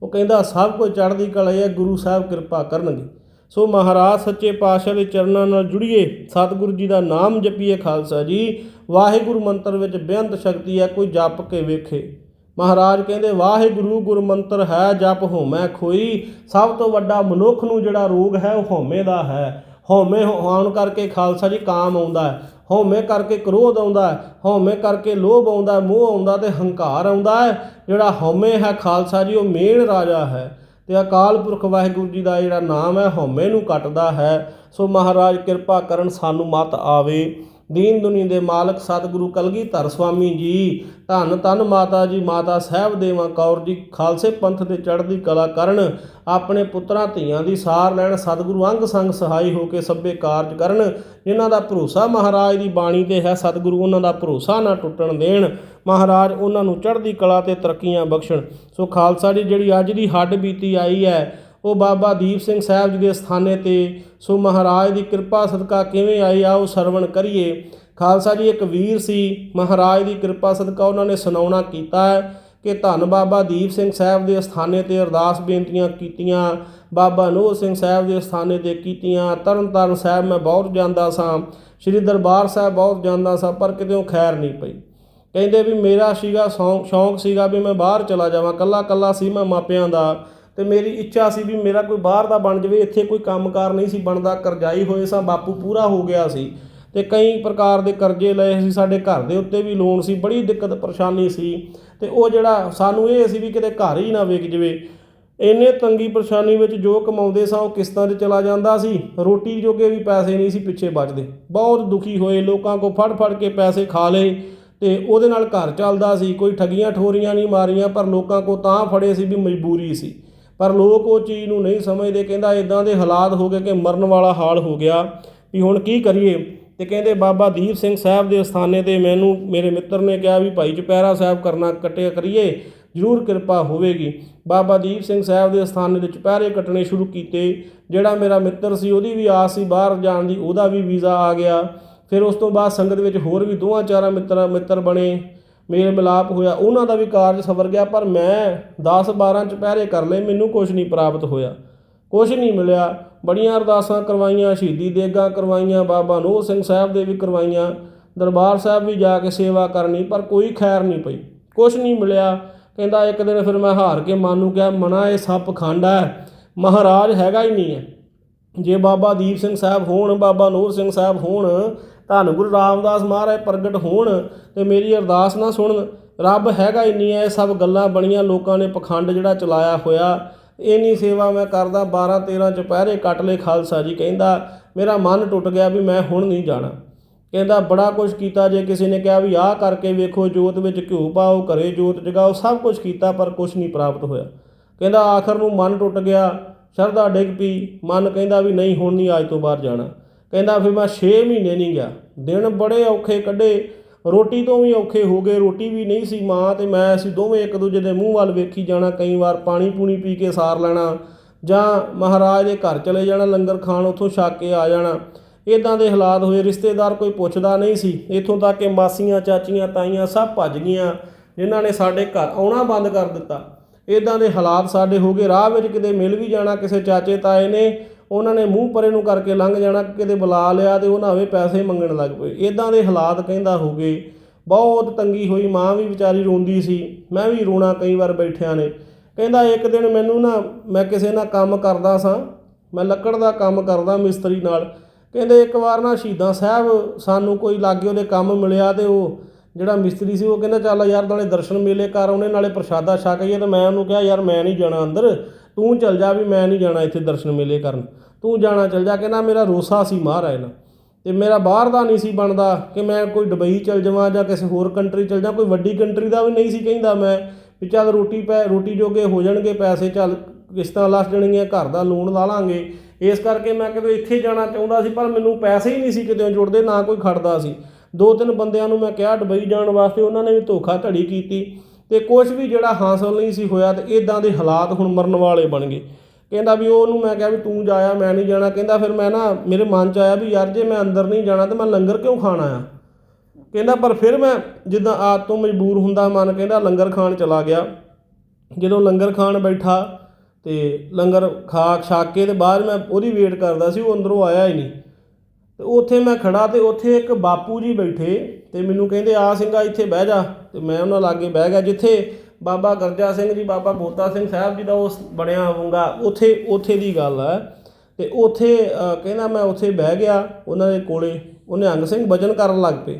ਉਹ ਕਹਿੰਦਾ, ਸਭ ਕੁਝ ਚੜ੍ਹਦੀ ਕਲਾ ਹੈ, ਗੁਰੂ ਸਾਹਿਬ ਕਿਰਪਾ ਕਰਨਗੇ। ਸੋ ਮਹਾਰਾਜ ਸੱਚੇ ਪਾਤਸ਼ਾਹ ਦੇ ਚਰਨਾਂ ਨਾਲ ਜੁੜੀਏ, ਸਤਿਗੁਰੂ ਜੀ ਦਾ ਨਾਮ ਜਪੀਏ ਖਾਲਸਾ ਜੀ। ਵਾਹਿਗੁਰੂ ਮੰਤਰ ਵਿੱਚ ਬੇਅੰਤ ਸ਼ਕਤੀ ਹੈ, ਕੋਈ ਜਪ ਕੇ ਵੇਖੇ। ਮਹਾਰਾਜ ਕਹਿੰਦੇ, ਵਾਹਿਗੁਰੂ ਗੁਰ ਮੰਤਰ ਹੈ, ਜਪ ਹੋਮੈ ਖੋਈ। ਸਭ ਤੋਂ ਵੱਡਾ ਮਨੁੱਖ ਨੂੰ ਜਿਹੜਾ ਰੋਗ ਹੈ, ਉਹ ਹਉਮੈ ਦਾ ਹੈ। ਹਉਮੈ ਹੋਣ ਕਰਕੇ ਖਾਲਸਾ ਜੀ ਕਾਮ ਆਉਂਦਾ ਹੈ। ਹਉਮੈ ਕਰਕੇ ਕ੍ਰੋਧ ਆਉਂਦਾ ਹੈ, ਹਉਮੈ ਕਰਕੇ ਲੋਭ ਆਉਂਦਾ ਹੈ, ਮੋਹ ਆਉਂਦਾ ਤੇ ਹੰਕਾਰ ਆਉਂਦਾ ਹੈ। ਜਿਹੜਾ ਹਉਮੈ ਹੈ ਖਾਲਸਾ ਜੀ, ਉਹ ਮੇਨ ਰਾਜਾ ਹੈ। ਤੇ ਅਕਾਲ ਪੁਰਖ ਵਾਹਿਗੁਰੂ ਜੀ ਦਾ ਜਿਹੜਾ ਨਾਮ ਹੈ, ਹਉਮੈ ਨੂੰ ਕੱਟਦਾ ਹੈ। ਸੋ ਮਹਾਰਾਜ ਕਿਰਪਾ ਕਰਨ ਸਾਨੂੰ ਮਤ ਆਵੇ। ਦੀਨ ਦੁਨੀ ਦੇ ਮਾਲਕ ਸਤਿਗੁਰੂ ਕਲਗੀਧਰ ਸੁਆਮੀ ਜੀ। ਧੰਨ ਧੰਨ ਮਾਤਾ ਜੀ, ਮਾਤਾ ਸਾਹਿਬ ਦੇਵਾਂ ਕੌਰ ਜੀ, ਖਾਲਸੇ ਪੰਥ ਦੇ ਚੜ੍ਹਦੀ ਕਲਾ ਕਰਨ, ਆਪਣੇ ਪੁੱਤਰਾਂ ਧੀਆਂ ਦੀ ਸਾਰ ਲੈਣ, ਸਤਿਗੁਰੂ ਅੰਗ ਸੰਗ ਸਹਾਈ ਹੋ ਕੇ ਸਭੇ ਕਾਰਜ ਕਰਨ, ਜਿਨ੍ਹਾਂ ਦਾ ਭਰੋਸਾ ਮਹਾਰਾਜ ਦੀ ਬਾਣੀ ਤੇ ਹੈ, ਸਤਿਗੁਰੂ ਉਹਨਾਂ ਦਾ ਭਰੋਸਾ ਨਾ ਟੁੱਟਣ ਦੇਣ। ਮਹਾਰਾਜ ਉਹਨਾਂ ਨੂੰ ਚੜ੍ਹਦੀ ਕਲਾ ਤੇ ਤਰੱਕੀਆਂ ਬਖਸ਼ਣ। ਸੋ ਖਾਲਸਾ ਜੀ, ਜਿਹੜੀ ਅੱਜ ਦੀ ਹੱਡ ਬੀਤੀ ਆਈ ਹੈ ਉਹ ਬਾਬਾ ਦੀਪ ਸਿੰਘ ਸਾਹਿਬ ਜੀ ਦੇ ਸਥਾਨੇ ਤੇ, ਸੋ ਮਹਾਰਾਜ ਦੀ ਕਿਰਪਾ ਸਦਕਾ ਕਿਵੇਂ ਆਈ ਆ ਉਹ ਸਰਵਣ ਕਰੀਏ। ਖਾਲਸਾ ਜੀ, ਇੱਕ ਵੀਰ ਸੀ, ਮਹਾਰਾਜ ਦੀ ਕਿਰਪਾ ਸਦਕਾ ਉਹਨਾਂ ਨੇ ਸੁਣਾਉਣਾ ਕੀਤਾ ਹੈ ਕਿ ਧੰਨ ਬਾਬਾ ਦੀਪ ਸਿੰਘ ਸਾਹਿਬ ਦੇ ਸਥਾਨੇ ਤੇ ਅਰਦਾਸ ਬੇਨਤੀਆਂ ਕੀਤੀਆਂ, ਬਾਬਾ ਨੂਰ ਸਿੰਘ ਸਾਹਿਬ ਦੇ ਸਥਾਨੇ ਤੇ ਕੀਤੀਆਂ ਤਰਨ ਤਾਰਨ ਸਾਹਿਬ ਮੈਂ ਬਹੁਤ ਜਾਂਦਾ ਸਾਂ, ਸ੍ਰੀ ਦਰਬਾਰ ਸਾਹਿਬ ਬਹੁਤ ਜਾਂਦਾ ਸਾਂ, ਪਰ ਕਿਤੇ ਖੈਰ ਨਹੀਂ ਪਈ। ਕਹਿੰਦੇ ਵੀ ਮੇਰਾ ਸੀਗਾ ਸ਼ੌਂਕ ਸ਼ੌਂਕ ਸੀਗਾ ਵੀ ਮੈਂ ਬਾਹਰ ਚਲਾ ਜਾਵਾਂ ਕੱਲਾ ਕੱਲਾ ਸੀ ਮੈਂ ਮਾਪਿਆਂ ਦਾ। ਤੇ ਮੇਰੀ ਇੱਛਾ ਸੀ ਵੀ ਮੇਰਾ ਕੋਈ ਬਾਹਰ ਦਾ ਬਣ ਜਾਵੇ, ਇੱਥੇ ਕੋਈ ਕੰਮਕਾਰ ਨਹੀਂ ਸੀ ਬਣਦਾ, ਕਰਜ਼ਾਈ ਹੋਏ ਸਾਂ, ਬਾਪੂ ਪੂਰਾ ਹੋ ਗਿਆ ਸੀ। ਤੇ ਕਈ ਪ੍ਰਕਾਰ ਦੇ ਕਰਜ਼ੇ ਲਏ ਸੀ, ਸਾਡੇ ਘਰ ਦੇ ਉੱਤੇ ਵੀ ਲੋਨ ਸੀ, ਬੜੀ ਦਿੱਕਤ ਪਰੇਸ਼ਾਨੀ ਸੀ। ਤੇ ਉਹ ਜਿਹੜਾ ਸਾਨੂੰ ਇਹ ਸੀ ਵੀ ਕਿਤੇ ਘਰ ਹੀ ਨਾ ਵਿਕ ਜਵੇ। ਇੰਨੇ ਤੰਗੀ ਪਰੇਸ਼ਾਨੀ ਵਿੱਚ ਜੋ ਕਮਾਉਂਦੇ ਸਾਂ, ਉਹ ਕਿਸ਼ਤਾਂ 'ਤੇ ਚਲਾ ਜਾਂਦਾ ਸੀ। ਰੋਟੀ ਜੋਗੇ ਵੀ ਪੈਸੇ ਨਹੀਂ ਸੀ ਪਿੱਛੇ ਬਚਦੇ। ਬਹੁਤ ਦੁਖੀ ਹੋਏ, ਲੋਕਾਂ ਕੋ ਫੜ ਫੜ ਕੇ ਪੈਸੇ ਖਾ ਲਏ ਤੇ ਉਹਦੇ ਨਾਲ ਘਰ ਚੱਲਦਾ ਸੀ। ਕੋਈ ਠੱਗੀਆਂ ਠੋਰੀਆਂ ਨਹੀਂ ਮਾਰੀਆਂ, ਪਰ ਲੋਕਾਂ ਕੋ ਤਾਂ ਫੜੇ ਸੀ ਵੀ ਮਜਬੂਰੀ ਸੀ। ਪਰ ਲੋਕ ਉਹ ਚੀਜ਼ ਨੂੰ ਨਹੀਂ ਸਮਝਦੇ, ਕਹਿੰਦਾ ਇਦਾਂ ਦੇ ਹਾਲਾਤ ਹੋ ਗਏ ਕਿ ਮਰਨ ਵਾਲਾ ਹਾਲ ਹੋ ਗਿਆ। ਵੀ ਹੁਣ ਕੀ ਕਰੀਏ? ਤੇ ਕਹਿੰਦੇ ਬਾਬਾ ਦੀਪ ਸਿੰਘ ਸਾਹਿਬ ਦੇ ਅਸਥਾਨੇ ਤੇ ਮੈਨੂੰ, ਮੇਰੇ ਮਿੱਤਰ ਨੇ ਕਿਹਾ ਵੀ ਭਾਈ ਚੁਪਹਿਰਾ ਸਾਹਿਬ ਕਰਨਾ ਕੱਟਿਆ ਕਰੀਏ, ਜ਼ਰੂਰ ਕਿਰਪਾ ਹੋਵੇਗੀ। ਬਾਬਾ ਦੀਪ ਸਿੰਘ ਸਾਹਿਬ ਦੇ ਅਸਥਾਨੇ ਦੇ ਚੁਪਹਿਰੇ ਕੱਟਣੇ ਸ਼ੁਰੂ ਕੀਤੇ। ਜਿਹੜਾ ਮੇਰਾ ਮਿੱਤਰ ਸੀ, ਉਹਦੀ ਵੀ ਆਸ ਸੀ ਬਾਹਰ ਜਾਣ ਦੀ, ਉਹਦਾ ਵੀ ਵੀਜ਼ਾ ਆ ਗਿਆ। ਫਿਰ ਉਸ ਤੋਂ ਬਾਅਦ ਸੰਗਤ ਵਿੱਚ ਹੋਰ ਵੀ ਦੋਵਾਂ ਚਾਰਾਂ ਮਿੱਤਰ ਮਿੱਤਰ ਬਣੇ। ਮੇਲ ਮਿਲਾਪ ਹੋਇਆ, ਉਹਨਾਂ ਦਾ ਵੀ ਕਾਰਜ ਸਵਰ ਗਿਆ, ਪਰ ਮੈਂ 10 12 ਚੁਪਹਿਰੇ ਕਰ ਲਏ, ਮੈਨੂੰ ਕੁਝ ਨਹੀਂ ਪ੍ਰਾਪਤ ਹੋਇਆ। ਕੁਝ ਨਹੀਂ ਮਿਲਿਆ। ਬੜੀਆਂ ਅਰਦਾਸਾਂ ਕਰਵਾਈਆਂ, ਸ਼ਹੀਦੀ ਦੇਗਾ ਕਰਵਾਈਆਂ, ਬਾਬਾ ਨੂਰ ਸਿੰਘ ਸਾਹਿਬ ਦੇ ਵੀ ਕਰਵਾਈਆਂ। ਦਰਬਾਰ ਸਾਹਿਬ ਵੀ ਜਾ ਕੇ ਸੇਵਾ ਕਰਨੀ, ਪਰ ਕੋਈ ਖੈਰ ਨਹੀਂ ਪਈ। ਕੁਝ ਨਹੀਂ ਮਿਲਿਆ। ਕਹਿੰਦਾ ਇੱਕ ਦਿਨ ਫਿਰ ਮੈਂ ਹਾਰ ਕੇ ਮਨ ਨੂੰ ਕਿਹਾ, ਮਨਾ, ਇਹ ਸੱਪ ਖੰਡਾ ਹੈ, ਮਹਾਰਾਜ ਹੈਗਾ ਹੀ ਨਹੀਂ ਹੈ। ਜੇ ਬਾਬਾ ਦੀਪ ਸਿੰਘ ਸਾਹਿਬ ਹੋਣ, ਬਾਬਾ ਨੂਰ ਸਿੰਘ ਸਾਹਿਬ ਹੋਣ ਧੰਨ ਗੁਰੂ ਰਾਮਦਾਸ ਮਹਾਰਾਜ ਪ੍ਰਗਟ ਹੋਣ ਤੇ ਮੇਰੀ ਅਰਦਾਸ ਨਾ ਸੁਣਨ। ਰੱਬ ਹੈਗਾ ਹੀ ਹੈ ਇਹ ਸਭ ਗੱਲਾਂ ਬਣੀਆਂ, ਲੋਕਾਂ ਨੇ ਪਖੰਡ ਜਿਹੜਾ ਚਲਾਇਆ ਹੋਇਆ। ਇੰਨੀ ਸੇਵਾ ਮੈਂ ਕਰਦਾ 12 13 ਚੁਪਹਿਰੇ ਕੱਟ ਲਏ ਖਾਲਸਾ ਜੀ ਕਹਿੰਦਾ। ਮੇਰਾ ਮਨ ਟੁੱਟ ਗਿਆ ਵੀ ਮੈਂ ਹੁਣ ਨਹੀਂ ਜਾਣਾ। ਕਹਿੰਦਾ, ਬੜਾ ਕੁਝ ਕੀਤਾ ਜੇ ਕਿਸੇ ਨੇ ਕਿਹਾ ਵੀ ਆਹ ਕਰਕੇ ਵੇਖੋ, ਜੋਤ ਵਿੱਚ ਘਿਓ ਪਾਓ, ਘਰੇ ਜੋਤ ਜਗਾਓ, ਸਭ ਕੁਝ ਕੀਤਾ ਪਰ ਕੁਝ ਨਹੀਂ ਪ੍ਰਾਪਤ ਹੋਇਆ। ਕਹਿੰਦਾ, ਆਖਰ ਨੂੰ ਮਨ ਟੁੱਟ ਗਿਆ, ਸ਼ਰਧਾ ਡਿੱਗ ਪਈ। ਮਨ ਕਹਿੰਦਾ ਵੀ ਨਹੀਂ, ਹੁਣ ਨਹੀਂ, ਅੱਜ ਤੋਂ ਬਾਹਰ ਜਾਣਾ। ਕਹਿੰਦਾ ਫਿਰ ਮੈਂ 6 ਮਹੀਨੇ ਨਹੀਂ ਗਿਆ। ਦਿਨ ਬੜੇ ਔਖੇ ਕੱਢੇ। ਰੋਟੀ ਤੋਂ ਵੀ ਔਖੇ ਹੋ ਗਏ। ਰੋਟੀ ਵੀ ਨਹੀਂ ਸੀ ਮਾਂ ਤੇ ਮੈਂ ਅਸੀਂ ਦੋਵੇਂ ਇੱਕ ਦੂਜੇ ਦੇ ਮੂੰਹ ਵੱਲ ਵੇਖੀ ਜਾਣਾ, ਕਈ ਵਾਰ ਪਾਣੀ ਪੂਣੀ ਪੀ ਕੇ ਸਾਰ ਲੈਣਾ ਜਾਂ ਮਹਾਰਾਜ ਦੇ ਘਰ ਚਲੇ ਜਾਣਾ, ਲੰਗਰ ਖਾਣ ਉੱਥੋਂ ਛੱਕ ਕੇ ਆ ਜਾਣਾ। ਇਦਾਂ ਦੇ ਹਾਲਾਤ ਹੋਏ। ਰਿਸ਼ਤੇਦਾਰ ਕੋਈ ਪੁੱਛਦਾ ਨਹੀਂ ਸੀ। ਇੱਥੋਂ ਤੱਕ ਕਿ ਮਾਸੀਆਂ, ਚਾਚੀਆਂ, ਤਾਈਆਂ ਸਭ ਭੱਜ ਗਈਆਂ, ਜਿਨ੍ਹਾਂ ਨੇ ਸਾਡੇ ਘਰ ਆਉਣਾ ਬੰਦ ਕਰ ਦਿੱਤਾ। ਇਦਾਂ ਦੇ ਹਾਲਾਤ ਸਾਡੇ ਹੋ ਗਏ। ਰਾਹ ਵਿੱਚ ਕਿਤੇ ਮਿਲ ਵੀ ਜਾਣਾ ਕਿਸੇ ਚਾਚੇ ਤਾਏ ਨੇ ਉਹਨਾਂ ਨੇ ਮੂੰਹ ਪਰੇ ਨੂੰ ਕਰਕੇ ਲੰਘ ਜਾਣਾ, ਕਿਤੇ ਬੁਲਾ ਲਿਆ ਤੇ ਉਹਨਾਂ ਹੋਵੇ ਪੈਸੇ ਮੰਗਣ ਲੱਗ ਪਏ। ਇਦਾਂ ਦੇ ਹਾਲਾਤ ਕਹਿੰਦਾ ਹੋ ਗਏ। ਬਹੁਤ ਤੰਗੀ ਹੋਈ, ਮਾਂ ਵੀ ਵਿਚਾਰੀ ਰੋਂਦੀ ਸੀ। ਮੈਂ ਵੀ ਰੋਣਾ ਕਈ ਵਾਰ ਬੈਠਿਆਂ ਨੇ। ਕਹਿੰਦਾ, ਇੱਕ ਦਿਨ ਮੈਨੂੰ ਨਾ, ਮੈਂ ਕਿਸੇ ਨਾਲ ਕੰਮ ਕਰਦਾ ਸਾਂ। ਮੈਂ ਲੱਕੜ ਦਾ ਕੰਮ ਕਰਦਾ ਮਿਸਤਰੀ ਨਾਲ। ਕਹਿੰਦੇ, ਇੱਕ ਵਾਰ ਨਾ ਸ਼ਹੀਦਾਂ ਸਾਹਿਬ ਸਾਨੂੰ ਕੋਈ ਲਾਗੇ ਉਹਦੇ ਕੰਮ ਮਿਲਿਆ ਤੇ ਉਹ ਜਿਹੜਾ ਮਿਸਤਰੀ ਸੀ, ਉਹ ਕਹਿੰਦਾ, ਚੱਲ ਯਾਰ, ਨਾਲੇ ਦਰਸ਼ਨ ਮੇਲੇ ਕਰ ਉਹਨੇ ਨਾਲੇ ਪ੍ਰਸ਼ਾਦਾ ਛਕ ਆਈਏ। ਤੇ ਮੈਂ ਉਹਨੂੰ ਕਿਹਾ, ਯਾਰ, ਮੈਂ ਨਹੀਂ ਜਾਣਾ ਅੰਦਰ। ਤੂੰ ਚੱਲ ਜਾ ਵੀ ਮੈਂ ਨਹੀਂ ਜਾਣਾ ਇੱਥੇ ਦਰਸ਼ਨ ਮੇਲੇ ਕਰਨ। ਤੂੰ ਜਾਣਾ ਚੱਲ ਜਾ, ਕਹਿੰਦਾ ਮੇਰਾ ਰੋਸਾ ਸੀ ਮਹਾਰਾਜ ਨਾਲ। ਤੇ ਮੇਰਾ ਬਾਹਰ ਦਾ ਨਹੀਂ ਸੀ ਬਣਦਾ ਕਿ ਮੈਂ ਕੋਈ ਦੁਬਈ ਚਲ ਜਾਵਾਂ ਜਾਂ ਕਿਸੇ ਹੋਰ ਕੰਟਰੀ ਚਲ ਜਾ ਕੋਈ ਵੱਡੀ ਕੰਟਰੀ ਦਾ ਵੀ ਨਹੀਂ ਸੀ ਕਹਿੰਦਾ ਮੈਂ ਵੀ ਚੱਲ ਰੋਟੀ ਪੈ, ਰੋਟੀ ਜੋਗੇ ਹੋ ਜਾਣਗੇ, ਪੈਸੇ ਚੱਲ ਕਿਸ਼ਤਾਂ ਲੱਥ ਜਾਣਗੀਆਂ, ਘਰ ਦਾ ਲੋਨ ਲਾ ਲਾਂਗੇ। ਇਸ ਕਰਕੇ ਮੈਂ ਕਿਤੇ ਇੱਥੇ ਜਾਣਾ ਚਾਹੁੰਦਾ ਸੀ, ਪਰ ਮੈਨੂੰ ਪੈਸੇ ਹੀ ਨਹੀਂ ਸੀ ਕਿਤੇ ਜੁੜਦੇ, ਨਾ ਕੋਈ ਖੜਦਾ ਸੀ। ਦੋ ਤਿੰਨ ਬੰਦਿਆਂ ਨੂੰ ਮੈਂ ਕਿਹਾ ਦੁਬਈ ਜਾਣ ਵਾਸਤੇ, ਉਹਨਾਂ ਨੇ ਵੀ ਧੋਖਾ ਧੜੀ ਕੀਤੀ। ਤੇ ਕੁਝ ਵੀ ਜਿਹੜਾ ਹਾਸਲ ਨਹੀਂ ਸੀ ਹੋਇਆ ਤੇ ਇਦਾਂ ਦੇ ਹਾਲਾਤ ਹੁਣ ਮਰਨ ਵਾਲੇ ਬਣ ਗਏ। ਕਹਿੰਦਾ ਵੀ ਉਹਨੂੰ ਮੈਂ ਕਿਹਾ ਵੀ ਤੂੰ ਜਾਇਆ, ਮੈਂ ਨਹੀਂ ਜਾਣਾ। ਕਹਿੰਦਾ ਫਿਰ ਮੈਂ ਨਾ, ਮੇਰੇ ਮਨ 'ਚ ਆਇਆ ਵੀ ਯਾਰ ਜੇ ਮੈਂ ਅੰਦਰ ਨਹੀਂ ਜਾਣਾ ਤਾਂ ਮੈਂ ਲੰਗਰ ਕਿਉਂ ਖਾਣਾ ਆ ਕਹਿੰਦਾ ਪਰ ਫਿਰ ਮੈਂ ਜਿੱਦਾਂ ਆਦ ਤੋਂ ਮਜਬੂਰ ਹੁੰਦਾ ਮਨ, ਕਹਿੰਦਾ ਲੰਗਰ ਖਾਣ ਚਲਾ ਗਿਆ। ਜਦੋਂ ਲੰਗਰ ਖਾਣ ਬੈਠਾ ਤੇ ਲੰਗਰ ਖਾ ਛਕ ਕੇ ਤੇ ਬਾਅਦ ਮੈਂ ਉਹਦੀ ਵੇਟ ਕਰਦਾ ਸੀ, ਉਹ ਅੰਦਰੋਂ ਆਇਆ ਹੀ ਨਹੀਂ। ਤੇ ਉੱਥੇ ਮੈਂ ਖੜਾ ਤੇ ਉੱਥੇ ਇੱਕ ਬਾਪੂ ਜੀ ਬੈਠੇ। ਤੇ ਮੈਨੂੰ ਕਹਿੰਦੇ, ਆ ਸਿੰਘਾ, ਇੱਥੇ ਬਹਿ ਜਾ। ਤੇ ਮੈਂ ਉਹਨਾਂ ਲਾਗੇ ਬਹਿ ਗਿਆ, ਜਿੱਥੇ ਬਾਬਾ ਗਰਜਾ ਸਿੰਘ ਜੀ, ਬਾਬਾ ਬੋਤਾ ਸਿੰਘ ਸਾਹਿਬ ਜੀ ਦਾ ਉਸ ਬਣਿਆ ਹੋਊਗਾ, ਉੱਥੇ ਉੱਥੇ ਦੀ ਗੱਲ ਹੈ। ਤੇ ਉੱਥੇ ਕਹਿੰਦਾ ਮੈਂ ਉੱਥੇ ਬਹਿ ਗਿਆ, ਉਹਨਾਂ ਦੇ ਕੋਲੇ, ਉਹਨੇ ਅੰਗ ਸਿੰਘ ਭਜਨ ਕਰਨ ਲੱਗ ਪਏ।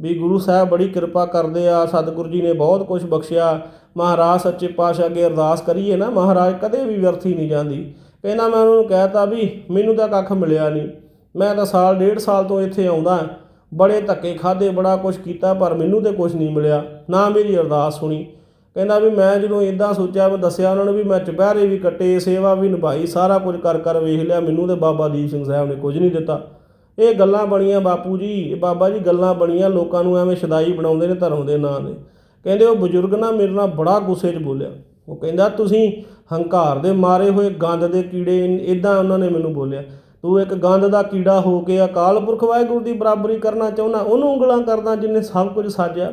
ਵੀ ਗੁਰੂ ਸਾਹਿਬ ਬੜੀ ਕਿਰਪਾ ਕਰਦੇ ਆ, ਸਤਿਗੁਰੂ ਜੀ ਨੇ ਬਹੁਤ ਕੁਝ ਬਖਸ਼ਿਆ। ਮਹਾਰਾਜ ਸੱਚੇ ਪਾਤਸ਼ਾਹ ਅੱਗੇ ਅਰਦਾਸ ਕਰੀਏ ਨਾ, ਮਹਾਰਾਜ ਕਦੇ ਵੀ ਵਿਅਰਥੀ ਨਹੀਂ ਜਾਂਦੀ। ਕਹਿੰਦਾ ਮੈਂ ਉਹਨਾਂ ਨੂੰ ਕਹਿਤਾ ਵੀ, ਮੈਨੂੰ ਤਾਂ ਕੱਖ ਮਿਲਿਆ ਨਹੀਂ। ਮੈਂ ਤਾਂ ਸਾਲ, ਡੇਢ ਸਾਲ ਤੋਂ ਇੱਥੇ ਆਉਂਦਾ। ਬੜੇ ਧੱਕੇ ਖਾਦੇ ਬੜਾ ਕੁਝ ਕੀਤਾ, ਪਰ ਮੈਨੂੰ ਤੇ ਕੁਝ ਨਹੀਂ ਮਿਲਿਆ। ਨਾ ਮੇਰੀ ਅਰਦਾਸ ਸੁਣੀ। ਕਹਿੰਦਾ ਵੀ ਮੈਂ ਜਦੋਂ ਇਦਾਂ ਸੋਚਿਆ, ਮੈਂ ਦੱਸਿਆ ਉਹਨਾਂ ਨੂੰ ਵੀ ਮੈਂ ਚੁਪਹਿਰੇ ਵੀ ਕੱਟੇ, ਸੇਵਾ ਵੀ ਨਿਭਾਈ, ਸਾਰਾ ਕੁਝ ਕਰ ਕਰ ਵੇਖ ਲਿਆ, ਮੈਨੂੰ ਤੇ ਬਾਬਾ ਦੀਪ ਸਿੰਘ ਸਾਹਿਬ ਨੇ ਕੁਝ ਨਹੀਂ ਦਿੱਤਾ। ਇਹ ਗੱਲਾਂ ਬਣੀਆਂ ਬਾਪੂ ਜੀ, ਇਹ ਬਾਬਾ ਜੀ ਗੱਲਾਂ ਬਣੀਆਂ, ਲੋਕਾਂ ਨੂੰ ਐਵੇਂ ਸ਼ਦਾਈ ਬਣਾਉਂਦੇ ਨੇ ਧਰਮ ਦੇ ਨਾਂ ਦੇ ਕਹਿੰਦੇ ਉਹ ਬਜ਼ੁਰਗ ਨਾ ਮੇਰੇ ਨਾਲ ਬੜਾ ਗੁੱਸੇ 'ਚ ਬੋਲਿਆ। ਉਹ ਕਹਿੰਦਾ, ਤੁਸੀਂ ਹੰਕਾਰ ਦੇ ਮਾਰੇ ਹੋਏ, ਗੰਦ ਦੇ ਕੀੜੇ ਇਦਾਂ ਉਹਨਾਂ ਨੇ ਮੈਨੂੰ ਬੋਲਿਆ। ਤੂੰ ਇੱਕ ਗੰਦ ਦਾ ਕੀੜਾ ਹੋ ਕੇ ਅਕਾਲ ਪੁਰਖ ਵਾਹਿਗੁਰੂ ਦੀ ਬਰਾਬਰੀ ਕਰਨਾ ਚਾਹੁੰਦਾ, ਉਹਨੂੰ ਉਂਗਲਾਂ ਕਰਦਾ ਜਿਨੇ ਸਭ ਕੁਝ ਸਾਜਿਆ।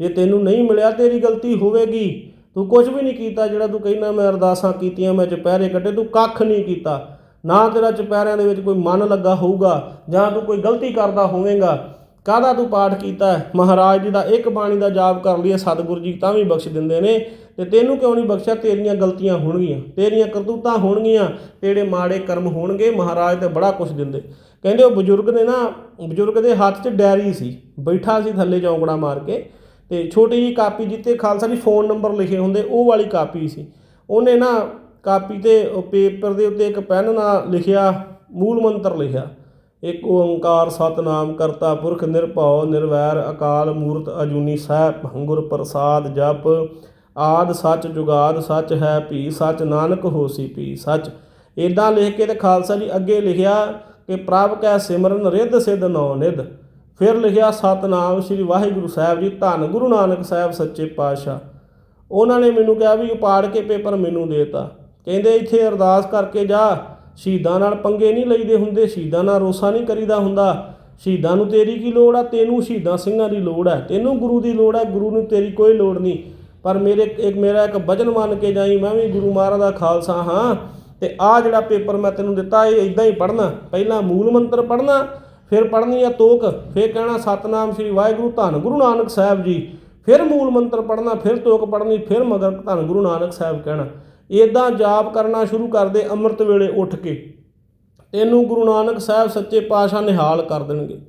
ਜੇ ਤੈਨੂੰ ਨਹੀਂ ਮਿਲਿਆ, ਤੇਰੀ ਗਲਤੀ ਹੋਵੇਗੀ। ਤੂੰ ਕੁਝ ਵੀ ਨਹੀਂ ਕੀਤਾ ਜਿਹੜਾ ਤੂੰ ਕਹਿੰਦਾ, ਮੈਂ ਅਰਦਾਸਾਂ ਕੀਤੀਆਂ, ਮੈਂ ਚੁਪਹਿਰੇ ਕੱਟੇ। ਤੂੰ ਕੱਖ ਨਹੀਂ ਕੀਤਾ। ਨਾ ਤੇਰਾ ਚੁਪਹਿਰਿਆਂ ਦੇ ਵਿੱਚ ਕੋਈ ਮਨ ਲੱਗਾ ਹੋਊਗਾ, ਜਾਂ ਤੂੰ ਕੋਈ ਗਲਤੀ ਕਰਦਾ ਹੋਵੇਂਗਾ। ਕਾਹਦਾ ਤੂੰ ਪਾਠ ਕੀਤਾ? ਮਹਾਰਾਜ ਜੀ ਦਾ ਇੱਕ ਬਾਣੀ ਦਾ ਜਾਪ ਕਰ ਲਈਏ ਸਤਿਗੁਰੂ ਜੀ ਤਾਂ ਵੀ ਬਖਸ਼ ਦਿੰਦੇ ਨੇ। ਤੇ ਤੈਨੂੰ ਕਿਉਂ ਨਹੀਂ ਬਖਸ਼ਿਆ? ਤੇਰੀਆਂ ਗਲਤੀਆਂ ਹੋਣਗੀਆਂ। ਤੇਰੀਆਂ ਕਰਤੂਤਾਂ ਹੋਣਗੀਆਂ। ਤੇਰੇ ਮਾੜੇ ਕਰਮ ਹੋਣਗੇ। ਮਹਾਰਾਜ ਤੇ ਬੜਾ ਕੁਝ ਦਿੰਦੇ। ਕਹਿੰਦੇ ਉਹ ਬਜ਼ੁਰਗ ਨੇ ਨਾ, ਬਜ਼ੁਰਗ ਦੇ ਹੱਥ 'ਚ ਡੈਰੀ ਸੀ। ਬੈਠਾ ਸੀ ਥੱਲੇ ਚੌਂਕੜਾ ਮਾਰ ਕੇ। ਤੇ ਛੋਟੀ ਜੀ ਕਾਪੀ ਜਿੱਤੇ ਖਾਲਸਾ ਜੀ ਫੋਨ ਨੰਬਰ ਲਿਖੇ ਹੁੰਦੇ, ਉਹ ਵਾਲੀ ਕਾਪੀ ਸੀ। ਉਹਨੇ ਨਾ ਕਾਪੀ ਤੇ ਉਹ ਪੇਪਰ ਦੇ ਉੱਤੇ ਇੱਕ ਪੈਨ ਨਾਲ ਲਿਖਿਆ, ਮੂਲ ਮੰਤਰ ਲਿਖਿਆ। ਇੱਕ ਓੰਕਾਰ ਸਤਨਾਮ ਕਰਤਾ ਪੁਰਖ ਨਿਰਭਉ ਨਿਰਵੈਰ ਅਕਾਲ ਮੂਰਤ ਅਜੂਨੀ ਸਾਹਿਬ ਭੰਗੁਰ ਪ੍ਰਸਾਦ ਜਪ। ਆਦ ਸੱਚ ਜੁਗਾਦ ਸੱਚ ਹੈ ਭੀ, ਸੱਚ ਨਾਨਕ ਹੋਸੀ ਭੀ। ਸੱਚ ਇਦਾਂ ਲਿਖ ਕੇ ਤੇ ਖਾਲਸਾ ਜੀ ਅੱਗੇ ਲਿਖਿਆ ਕਿ ਪ੍ਰਭ ਕੈ ਸਿਮਰਨ ਰਿੱਧ ਸਿੱਧ ਨੌ ਨਿਧ। ਫਿਰ ਲਿਖਿਆ ਸਤਨਾਮ ਸ੍ਰੀ ਵਾਹਿਗੁਰੂ ਸਾਹਿਬ ਜੀ, ਧੰਨ ਗੁਰੂ ਨਾਨਕ ਸਾਹਿਬ ਸੱਚੇ ਪਾਤਸ਼ਾਹ। ਉਹਨਾਂ ਨੇ ਮੈਨੂੰ ਕਿਹਾ ਵੀ ਪਾੜ ਕੇ ਪੇਪਰ ਮੈਨੂੰ ਦੇਤਾ ਕਹਿੰਦੇ ਇੱਥੇ ਅਰਦਾਸ ਕਰਕੇ ਜਾ, ਸ਼ਹੀਦਾਂ ਨਾਲ ਪੰਗੇ ਨਹੀਂ ਲਈਦੇ ਹੁੰਦੇ, ਸ਼ਹੀਦਾਂ ਨਾਲ ਰੋਸਾ ਨਹੀਂ ਕਰੀਦਾ ਹੁੰਦਾ। ਸ਼ਹੀਦਾਂ ਨੂੰ ਤੇਰੀ ਕੀ ਲੋੜ ਆ? ਤੈਨੂੰ ਸ਼ਹੀਦਾਂ ਸਿੰਘਾਂ ਦੀ ਲੋੜ ਹੈ ਤੈਨੂੰ ਗੁਰੂ ਦੀ ਲੋੜ ਹੈ ਗੁਰੂ ਨੂੰ ਤੇਰੀ ਕੋਈ ਲੋੜ ਨਹੀਂ। ਪਰ ਮੇਰੇ ਇੱਕ ਮੇਰਾ ਇੱਕ ਵਚਨ ਮੰਨ ਕੇ ਜਾਈ, ਮੈਂ ਵੀ ਗੁਰੂ ਮਹਾਰਾਜ ਦਾ ਖਾਲਸਾ ਹਾਂ ਤੇ ਆ ਜਿਹੜਾ ਪੇਪਰ ਮੈਂ ਤੈਨੂੰ ਦਿੱਤਾ, ਇਹ ਇਦਾਂ ਹੀ ਪੜ੍ਹਨਾ। ਪਹਿਲਾਂ ਮੂਲ ਮੰਤਰ ਪੜ੍ਹਨਾ, ਫਿਰ ਪੜ੍ਹਨੀ ਆ ਤੋਕ, ਫਿਰ ਕਹਿਣਾ ਸਤਨਾਮ ਸ੍ਰੀ ਵਾਹਿਗੁਰੂ, ਧੰਨ ਗੁਰੂ ਨਾਨਕ ਸਾਹਿਬ ਜੀ। ਫਿਰ ਮੂਲ ਮੰਤਰ ਪੜ੍ਹਨਾ, ਫਿਰ ਤੋਕ ਪੜ੍ਹਨੀ, ਫਿਰ ਮਗਰ ਧੰਨ ਗੁਰੂ ਨਾਨਕ ਸਾਹਿਬ ਕਹਿਣਾ। ਇਦਾਂ ਜਾਪ ਕਰਨਾ ਸ਼ੁਰੂ ਕਰਦੇ ਅੰਮ੍ਰਿਤ ਵੇਲੇ ਉੱਠ ਕੇ। ਤੈਨੂੰ ਗੁਰੂ ਨਾਨਕ ਸਾਹਿਬ ਸੱਚੇ ਪਾਤਸ਼ਾਹ ਨਿਹਾਲ ਕਰ ਦੇਣਗੇ।